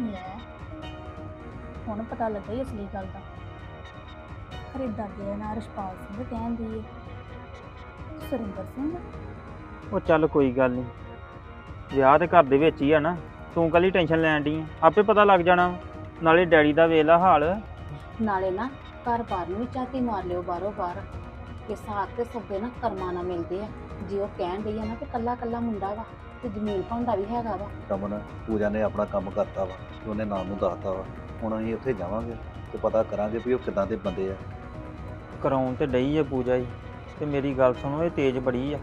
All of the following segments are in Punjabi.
ਲੈ ਹੁਣ ਪਤਾ ਲੱਗਾ ਹੀ ਅਸਲੀ ਗੱਲ ਦਾ। ਅਰੇ ਦਾਦੇ ਦਾ ਨਾਂ ਰਸ਼ਪਾਲ ਸਿੰਘ ਕਹਿੰਦੀ ਏ ਸੁਰਿੰਦਰ ਸਿੰਘ? ਉਹ ਚੱਲ ਕੋਈ ਗੱਲ ਨਹੀਂ। ਵਿਆਹ ਤੇ ਘਰ ਦੇ ਵਿੱਚ ਹੀ ਆ ਨਾ। ਤੂੰ ਕੱਲੀ ਟੈਨਸ਼ਨ ਲੈਣ ਦੀ ਆਪੇ ਪਤਾ ਲੱਗ ਜਾਣਾ ਵਾ। ਨਾਲੇ ਡੈਡੀ ਦਾ ਵੇਖ ਲਾ ਹਾਲ। ਨਾਲੇ ਨਾ ਘਰ ਬਾਰ ਨੂੰ ਵੀ ਝਾਤੀ ਮਾਰ ਲਿਓ ਬਾਹਰੋਂ ਬਾਹਰ। ਕਿ ਸਾਥ ਤੇ ਸਭੇ ਨਾ ਕਰਮਾਂ ਨਾਲ ਮਿਲਦੇ ਆ। ਜੇ ਉਹ ਕਹਿਣ ਡਈ ਆ ਨਾ ਕਿ ਕੱਲਾ ਕੱਲਾ ਮੁੰਡਾ ਵਾ ਤੇ ਜ਼ਮੀਨ ਭਾਂਡਾ ਵੀ ਹੈਗਾ ਵਾ। ਕਮਨ ਪੂਜਾ ਨੇ ਆਪਣਾ ਕੰਮ ਕਰਤਾ ਵਾ ਤੇ ਉਹਨੇ ਨਾਮ ਨੂੰ ਦੱਸਤਾ ਵਾ। ਹੁਣ ਅਸੀਂ ਉੱਥੇ ਜਾਵਾਂਗੇ ਤੇ ਪਤਾ ਕਰਾਂਗੇ ਵੀ ਉਹ ਕਿਦਾਂ ਦੇ ਬੰਦੇ ਆ। ਕਰਾਉਣ ਤੇ ਡਈ ਆ ਪੂਜਾ ਜੀ। ਤੇ ਮੇਰੀ ਗੱਲ ਸੁਣੋ ਇਹ ਤੇਜ਼ ਬੜੀ ਆ।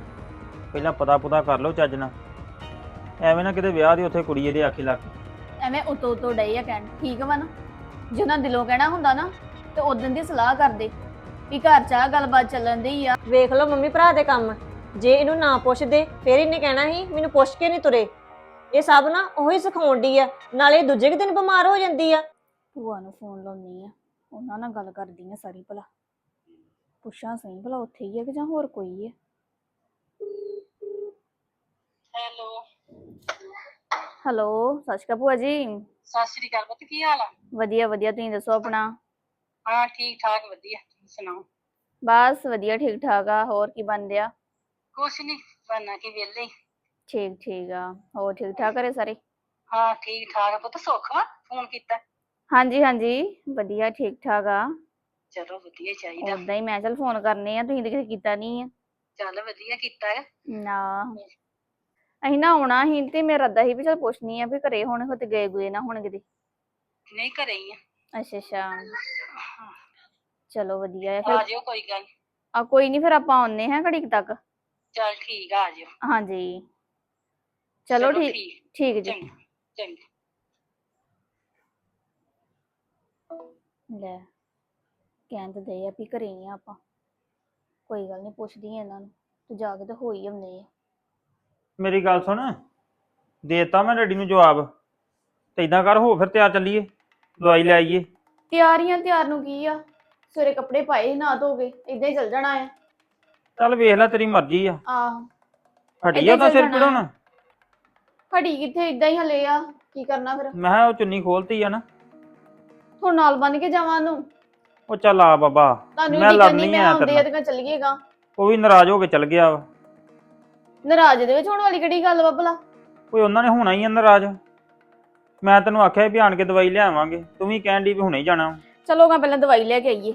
ਪਹਿਲਾਂ ਪਤਾ ਪੁਤਾ ਕਰ ਲਓ ਚੱਜ ਨਾਲ। ਐਵੇਂ ਨਾ ਕਿਤੇ ਵਿਆਹ ਦੀ ਉੱਥੇ ਕੁੜੀ ਇਹਦੇ ਆਖੇ ਲੱਗ ਐਵੇਂ ਉਤੋਂ ਉਤੋਂ ਡਈ ਆ ਕਹਿਣ। ਠੀਕ ਵਾ ਨਾ? ਜਿਹਨਾਂ ਦਿਲੋਂ ਕਹਿਣਾ ਹੁੰਦਾ ਨਾ ਤੇ ਉਦੋਂ ਦੀ ਸਲਾਹ ਕਰਦੇ। ਵੀ ਘਰ ਚ ਆ ਗੱਲਬਾਤ ਚੱਲਣ ਦੀ ਆ। ਵੇਖ ਲਓ ਮੰਮੀ ਭਰਾ ਦੇ ਕੰਮ। ਜੇ ਇਹਨੂੰ ਨਾ ਪੁੱਛਦੇ ਫੇਰ ਇਹਨੇ ਕਹਿਣਾ ਸੀ ਮੈਨੂੰ ਪੁੱਛ ਕੇ ਨਹੀਂ ਤੁਰੇ। ਇਹ ਸਭ ਨਾ ਉਹੀ ਸਿਖਾਉਣ ਦੀ ਆ ਨਾਲੇ ਦੂਜੇ ਕੁ ਦਿਨ ਬਿਮਾਰ ਹੋ ਜਾਂਦੀ ਆ। ਭੂਆ ਨੂੰ ਫੋਨ ਲਾਉਣੀ ਆ। ਉਹਨਾਂ ਨਾਲ ਗੱਲ ਕਰਦੀ ਆ ਸਾਰੀ ਭਲਾ। ਪੁੱਛਾਂ ਸਹੀ ਭਲਾ ਉੱਥੇ ਹੀ ਆ ਕਿ ਜਾਂ ਹੋਰ ਕੋਈ ਹੈ ਹੈਲੋ। ਹੈਲੋ ਸਤਿ ਸ਼੍ਰੀ ਅਕਾਲ ਭੂਆ ਜੀ। ਸਤਿ ਸ੍ਰੀ ਅਕਾਲ ਪੁੱਤ ਕੀ ਹਾਲ ਆ? ਵਧੀਆ ਵਧੀਆ ਤੁਸੀਂ ਦੱਸੋ ਆਪਣਾ? ਹਾਂ ਠੀਕ ਠਾਕ ਵਧੀਆ। ਤੁਸੀਂ ਸੁਣਾਓ? ਬਸ ਵਧੀਆ ਠੀਕ ਠਾਕ ਆ। ਹੋਰ ਕੀ ਬਣ ਰਿਹਾ ਕੁਛ ਨਹੀਂ ਬੰਨਾ ਕੀ ਵਿਹਲੇ ਹੀ। ਠੀਕ ਠੀਕ ਆ ਹੋਰ ਠੀਕ ਠਾਕ ਕਰੇ ਸਾਰੇ? ਹਾਂ ਠੀਕ ਠਾਕ ਆ ਪੁੱਤ ਸੁੱਖ ਵਾ? ਫੋਨ ਕੀਤਾ? ਹਾਂਜੀ ਹਾਂਜੀ ਵਧੀਆ ਠੀਕ ਠਾਕ ਆ। ਚਲੋ ਵਧੀਆ ਚਾਹੀਦਾ। ਉਦਾਂ ਹੀ ਮੈਂ ਚਲ ਫੋਨ ਕਰਨੇ ਆ ਤੁਸੀਂ ਤਾਂ ਕਿਸੇ ਕੀਤਾ ਨਹੀਂ ਆ। ਚੱਲ ਵਧੀਆ ਕੀਤਾ ਹੈ ਨਾ। ਅਸੀਂ ਨਾ ਆਉਣਾ ਸੀ ਤੇ ਮੇਰਾ ਰੱਦਾ ਸੀ ਵੀ ਚਲ ਪੁੱਛਣੀ ਆ ਵੀ ਘਰੇ ਹੁਣ ਕਿਤੇ ਗਏ ਗੁਏ ਨਾ ਹੁਣ ਕਿਤੇ। ਨਹੀਂ ਘਰੇ ਹੀ ਆ। ਅੱਛਾ ਅੱਛਾ। ਚਲੋ ਵਧੀਆ ਆ ਆ ਫਿਰ ਜਿਓ ਕੋਈ ਗੱਲ ਨੀ। ਆ ਕੋਈ ਨਹੀਂ ਫਿਰ ਆਪਾਂ ਆਉਨੇ ਹਾਂ ਘੜੀ ਕੁ ਤੱਕ। ਚੱਲ ਠੀਕ ਆ ਆ ਜਿਓ ਹਾਂਜੀ। ਚਲੋ ਠੀਕ ਠੀਕ। ਜੀ। ਚੰਗਾ ਚੰਗਾ। ਲੈ ਕਹਿਣ ਤੇ ਦੇ ਆ ਵੀ ਘਰੇ ਹੀ ਆ ਆਪਾਂ। ਕੋਈ ਗੱਲ ਨਹੀਂ ਪੁੱਛਦੀ ਆ ਇਹਨਾਂ ਨੂੰ। ਤੇ ਜਾ ਕੇ ਤੇ ਹੋ ਹੀ ਆਉਂਦੇ ਆ। ਮੇਰੀ ਗੱਲ ਸੁਣ। ਦੇਤਾ ਮੈਂ ਡੈਡੀ ਨੂੰ ਜਵਾਬ। ਤੇ ਇਦਾਂ ਕਰ ਹੋ ਫਿਰ ਤਿਆਰ ਚੱਲੀਏ। ਦਵਾਈ ਲੈ ਆਈਏ। ਤਿਆਰੀਆਂ ਤਿਆਰ ਨੂੰ ਕੀ ਆ? ਸਵੇਰੇ ਕੱਪੜੇ ਪਾਏ ਨਾ ਧੋਗੇ ਇਦਾਂ ਹੀ ਚੱਲ ਜਾਣਾ ਆ। ਚੱਲ ਵੇਖ ਲੈ ਤੇਰੀ ਮਰਜ਼ੀ ਆ। ਆਹ। ਹਟੀ ਆ ਤਾਂ ਚੱਲ ਸਿਰ। ਪੜਾਉਣਾ ਹੜੀ ਕਿੱਥੇ? ਇਦਾਂ ਹੀ ਹਲੇ ਆ। ਕੀ ਕਰਨਾ ਫਿਰ? ਮੈਂ ਕਿਹਾ ਉਹ ਚੁੰਨੀ ਖੋਲਤੀ ਆ ਨਾ। ਹੁਣ ਨਾਲ ਬੰਨ ਕੇ ਜਾਵਾਂ ਨੂੰ ਉਹ ਚੱਲ ਆ ਬਾਬਾ। ਤੁਹਾਨੂੰ ਮੈਂ ਨਹੀਂ ਲੜਨੀ ਮੈਂ ਆ ਆਉਂਦੇ ਤੇਰੇ ਆ ਨਾਲ। ਤੇ ਚੱਲ ਗਏਗਾ ਉਹ ਵੀ ਨਾਰਾਜ਼ ਹੋ ਕੇ ਚੱਲ ਗਿਆ ਵਾ। ਨਾਰਾਜ਼ ਦੇ ਵਿੱਚ ਹੋਣ ਵਾਲੀ ਕਿਹੜੀ ਗੱਲ ਵਾ ਭਲਾ? ਓਏ ਉਹਨਾਂ ਨੇ ਹੋਣਾ ਹੀ ਆ ਨਾਰਾਜ਼। ਮੈਂ ਤੈਨੂੰ ਆਖਿਆ ਵੀ ਆਣ ਕੇ ਦਵਾਈ ਲਿਆਵਾਂਗੇ ਤੂੰ ਵੀ ਕਹਿਣ ਦੀ ਵੀ ਹੁਣੇ ਹੀ ਜਾਣਾ ਚਲੋ ਮੈਂ ਪਹਿਲਾਂ ਦਵਾਈ ਲੈ ਕੇ ਆਈਏ।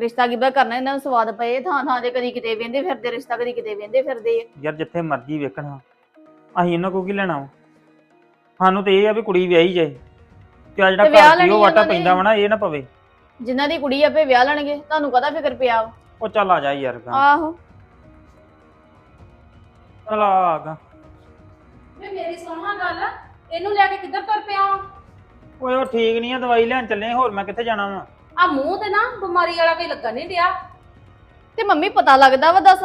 ਰਿਸ਼ਤਾ ਕਿੱਦਾਂ ਕਰਨਾ ਇਹਨਾਂ ਨੂੰ ਸਵਾਦ ਪਏ ਥਾਂ ਥਾਂ ਤੇ ਕਦੀ ਕਿਤੇ ਵੇਂਦੇ ਫਿਰਦੇ ਰਿਸ਼ਤਾ ਕਦੀ ਕਿਤੇ ਵੇਂਦੇ ਫਿਰਦੇ ਆ। ਯਾਰ ਜਿੱਥੇ ਮਰਜ਼ੀ ਵੇਖਣਾ ਅਸੀਂ ਇਹਨਾਂ ਕੋ ਕੀ ਲੈਣਾ ਵਾ? ਸਾਨੂੰ ਤੇ ਇਹ ਆ ਵੀ ਕੁੜੀ ਵਿਆਹੀ ਜਾਏ। ਤੇ ਆ ਜਿਹੜਾ ਤੇ ਵਿਆਹ ਘਰ ਦੀ ਲੈਣੀ ਉਹ ਵਾਟਾ ਨੇ। ਪੈਂਦਾ ਵਾ ਨਾ ਇਹ ਨਾ ਪਵੇ। ਜਿਨ੍ਹਾਂ ਦੀ ਕੁੜੀ ਆਪੇ ਵਿਆਹ ਲੈਣਗੇ ਤੁਹਾਨੂੰ ਕਦਾ ਫਿਕਰ ਪਿਆ ਵਾ। ਉਹ ਚੱਲ ਆ ਜਾ ਯਾਰ ਗਾ। ਆਹੋ। ਚੱਲ ਆ ਆ ਗਾ। ਵੇ ਮੇਰੀ ਸੁਣਵਾ ਗੱਲ ਇਹਨੂੰ ਲੈ ਕੇ ਕਿੱਧਰ ਤੁਰ ਪਿਆ ਵਾਂ? ਓਏ ਉਹ ਠੀਕ ਨਹੀਂ ਆ ਦਵਾਈ ਲੈਣ ਚੱਲੇ ਆ, ਹੋਰ ਮੈਂ ਕਿੱਥੇ ਜਾਣਾ ਵਾ? ਆ ਮੂੰਹ ਤੇ ਨਾ ਬਿਮਾਰੀ ਵਾਲਾ ਕੋਈ ਲੱਗਣ ਨਹੀਂ ਡਿਆ। ਤੇ ਮੰਮੀ ਪਤਾ ਲੱਗਦਾ ਵਾ ਦੱਸ।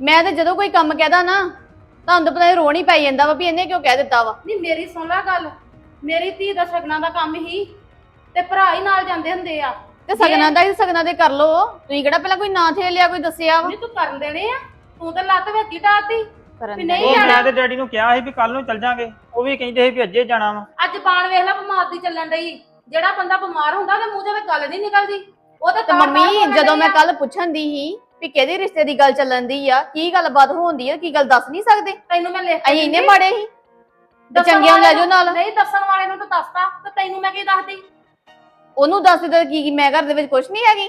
ਮੈਂ ਤੇ ਜਦੋਂ ਕੋਈ ਕੰਮ ਕਹਿਦਾ ਨਾ ਤੁਹਾਨੂੰ ਤਾਂ ਪਤਾ ਇਹ ਰੋਣ ਹੀ ਪੈ ਜਾਂਦਾ ਵਾ ਵੀ ਇਹਨੇ ਕਿਉਂ ਕਹਿ ਦਿੱਤਾ ਵਾ। ਨਹੀਂ ਮੇਰੀ ਸੁਣ ਲੈ ਗੱਲ। ਮੇਰੀ ਧੀ ਦਾ ਸ਼ਗਨਾਂ ਦਾ ਕੰਮ ਹੀ ਤੇ ਭਰਾ ਹੀ ਨਾਲ ਜਾਂਦੇ ਹੁੰਦੇ ਆ। ਤੇ ਸਗਨਾਂ ਦਾ ਹੀ ਸਗਨਾਂ ਦੇ ਕਰ ਲੋ ਤੁਸੀਂ ਕਿਹੜਾ ਪਹਿਲਾਂ ਕੋਈ ਨਾਂ ਥੇ ਲਿਆ ਕੋਈ ਦੱਸਿਆ ਵਾ? ਨਹੀਂ ਤੂੰ ਕਰਨ ਦੇਣੇ ਆ। ਤੂੰ ਤਾਂ ਲੱਤ ਵੇਖੀ ਢਾਤੀ ਕਰਨ ਵੀ ਦੇ। ਨਹੀਂ ਉਹ ਜਾਣਾ। ਮੈਂ ਤੇ ਡੈਡੀ ਨੂੰ ਕਿਹਾ ਸੀ ਵੀ ਕੱਲ ਨੂੰ ਚੱਲ ਜਾਾਂਗੇ। ਉਹ ਵੀ ਕਹਿੰਦੇ ਸੀ ਵੀ ਅੱਜੇ ਜਾਣਾ ਵਾ। ਅੱਜ ਬਾਣ ਵੇਖ ਲੈ ਬਿਮਾਰ ਦੀ ਚੱਲਣ ਡਈ। ਜਿਹੜਾ ਬੰਦਾ ਬਿਮਾਰ ਹੁੰਦਾ ਉਹਦੇ ਮੂੰਹ 'ਚੋਂ ਤਾਂ ਗੱਲ ਨਹੀਂ ਨਿਕਲਦੀ। ਉਹ ਤਾਂ ਤੇ ਤਾਂ ਮੰਮੀ ਬੋਲਣ ਜਦੋਂ ਮੈਂ ਆ। ਕੱਲ ਪੁੱਛਣ ਦੀ ਸੀ ਵੀ ਕਿਹਦੇ ਰਿਸ਼ਤੇ ਦੀ ਗੱਲ ਚੱਲਣ ਦੀ ਆ ਕੀ ਗੱਲਬਾਤ ਹੋਉਂਦੀ ਆ ਕੀ ਗੱਲ ਦੱਸ ਨਹੀਂ ਸਕਦੇ? ਤੈਨੂੰ ਮੈਂ ਲਿਖ ਕੇ ਅਸੀਂ ਇੰਨੇ ਦਿੰਦੀ। ਮਾੜੇ ਸੀ। ਤੇ ਦੱਸਣ ਚੰਗਿਆਂ ਨੂੰ ਲੈ ਜਾਓ ਨਾਲ। ਨਹੀਂ ਦੱਸਣ ਵਾਲੇ ਨੂੰ ਤਾਂ ਦੱਸਤਾ ਤੇ ਤੈਨੂੰ ਮੈਂ ਕੀ ਦੱਸਦੀ? ਉਹਨੂੰ ਦੱਸ ਦਿੱਤਾ ਕੀ ਕੀ ਮੈਂ ਘਰ ਦੇ ਵਿੱਚ ਕੁਛ ਨਹੀਂ ਹੈਗੀ।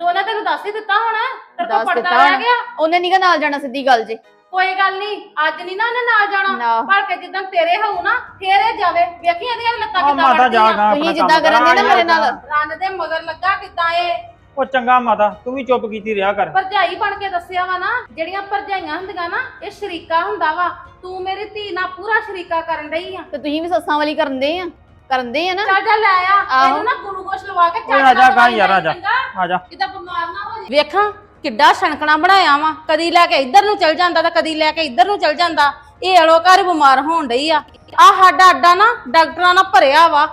ਤੂੰ ਉਹਨੇ ਤੈਨੂੰ ਦੱਸ ਹੀ ਦਿੱਤਾ ਹੋਣਾ ਤੇਰੇ ਦੱਸ ਕੋਲ ਦਿੱਤਾ ਪੜਦਾ ਰਹਿ ਹੋਣਾ। ਗਿਆ। ਉਹਨੇ ਨੀਗਾ ਨਾਲ ਜਾਣਾ ਸਿੱਧੀ ਗੱਲ ਜੇ। ਕੋਈ ਗੱਲ ਨਹੀਂ ਅੱਜ ਨਹੀਂ ਨਾ ਉਹਨੇ ਨਾਲ ਜਾਣਾ। ਨਾ। ਭਲਕੇ ਜਿੱਦਾਂ ਤੇਰੇ ਹੋਊ ਨਾ ਫੇਰ ਜਾਵੇ। ਵੇਖੀ ਇਹਦੀਆਂ ਲੱਤਾਂ ਆ ਕਿੱਦਾਂ ਮਾਤਾ ਜਾ ਵੱਢਦੀਆਂ ਗਾ ਤੁਸੀਂ ਆਪਣਾ ਜਿੱਦਾਂ ਕੰਮ ਕਰਨ ਦੇ ਨਾ ਮੇਰੇ ਨਾਲ। ਰੰਨ ਦੇ ਮਗਰ ਲੱਗਾ ਕਿੱਦਾਂ ਇਹ? ਉਹ ਚੰਗਾ ਮਾਤਾ ਤੂੰ ਵੀ ਚੁੱਪ ਕੀਤੀ ਰਿਹਾ ਕਰ। ਭਰਜਾਈ ਬਣ ਕੇ ਦੱਸਿਆ ਵਾ ਨਾ ਜਿਹੜੀਆਂ ਭਰਜਾਈਆਂ ਹੁੰਦੀਆਂ ਨਾ ਇਹ ਸ਼ਰੀਕਾ ਹੁੰਦਾ ਵਾ। ਤੂੰ ਮੇਰੀ ਧੀ ਨਾਲ ਪੂਰਾ ਸ਼ਰੀਕਾ ਕਰਨ ਡਈ ਆ। ਤੇ ਤੁਸੀਂ ਵੀ ਸੱਸਾਂ ਵਾਲੀ ਕਰਦੇ ਆ ਕਰਦੇ ਆ ਨਾ? ਚੱਲ ਜਾ ਲੈ ਆ। ਆਹੋ। ਇਹਨੂੰ ਨਾ ਗਲੂਕੋਸ਼ ਲਵਾ ਕੇ ਓਏ ਆ ਜਾ ਗਾ ਯਾਰ, ਆ ਜਾ। ਆ ਜਾ। ਕਿਦਾਂ ਬਿਮਾਰ ਨਾ ਹੋ ਜਾਏ ਵੇਖਾਂ। ਕਿੱਡਾ ਛਣਕਣਾ ਬਣਾਇਆ ਵਾ। ਕਦੀ ਲੈ ਕੇ ਇੱਧਰ ਨੂੰ ਚਲ ਜਾਂਦਾ ਤਾਂ ਕਦੀ ਲੈ ਕੇ ਇੱਧਰ ਨੂੰ ਚਲ ਜਾਂਦਾ। ਇਹ ਅਲੋ ਬਿਮਾਰ ਹੋਣ ਡਈ ਆ। ਆ ਸਾਡਾ ਅੱਡਾ ਨਾ ਡਾਕਟਰਾਂ ਨਾਲ ਭਰਿਆ ਵਾ।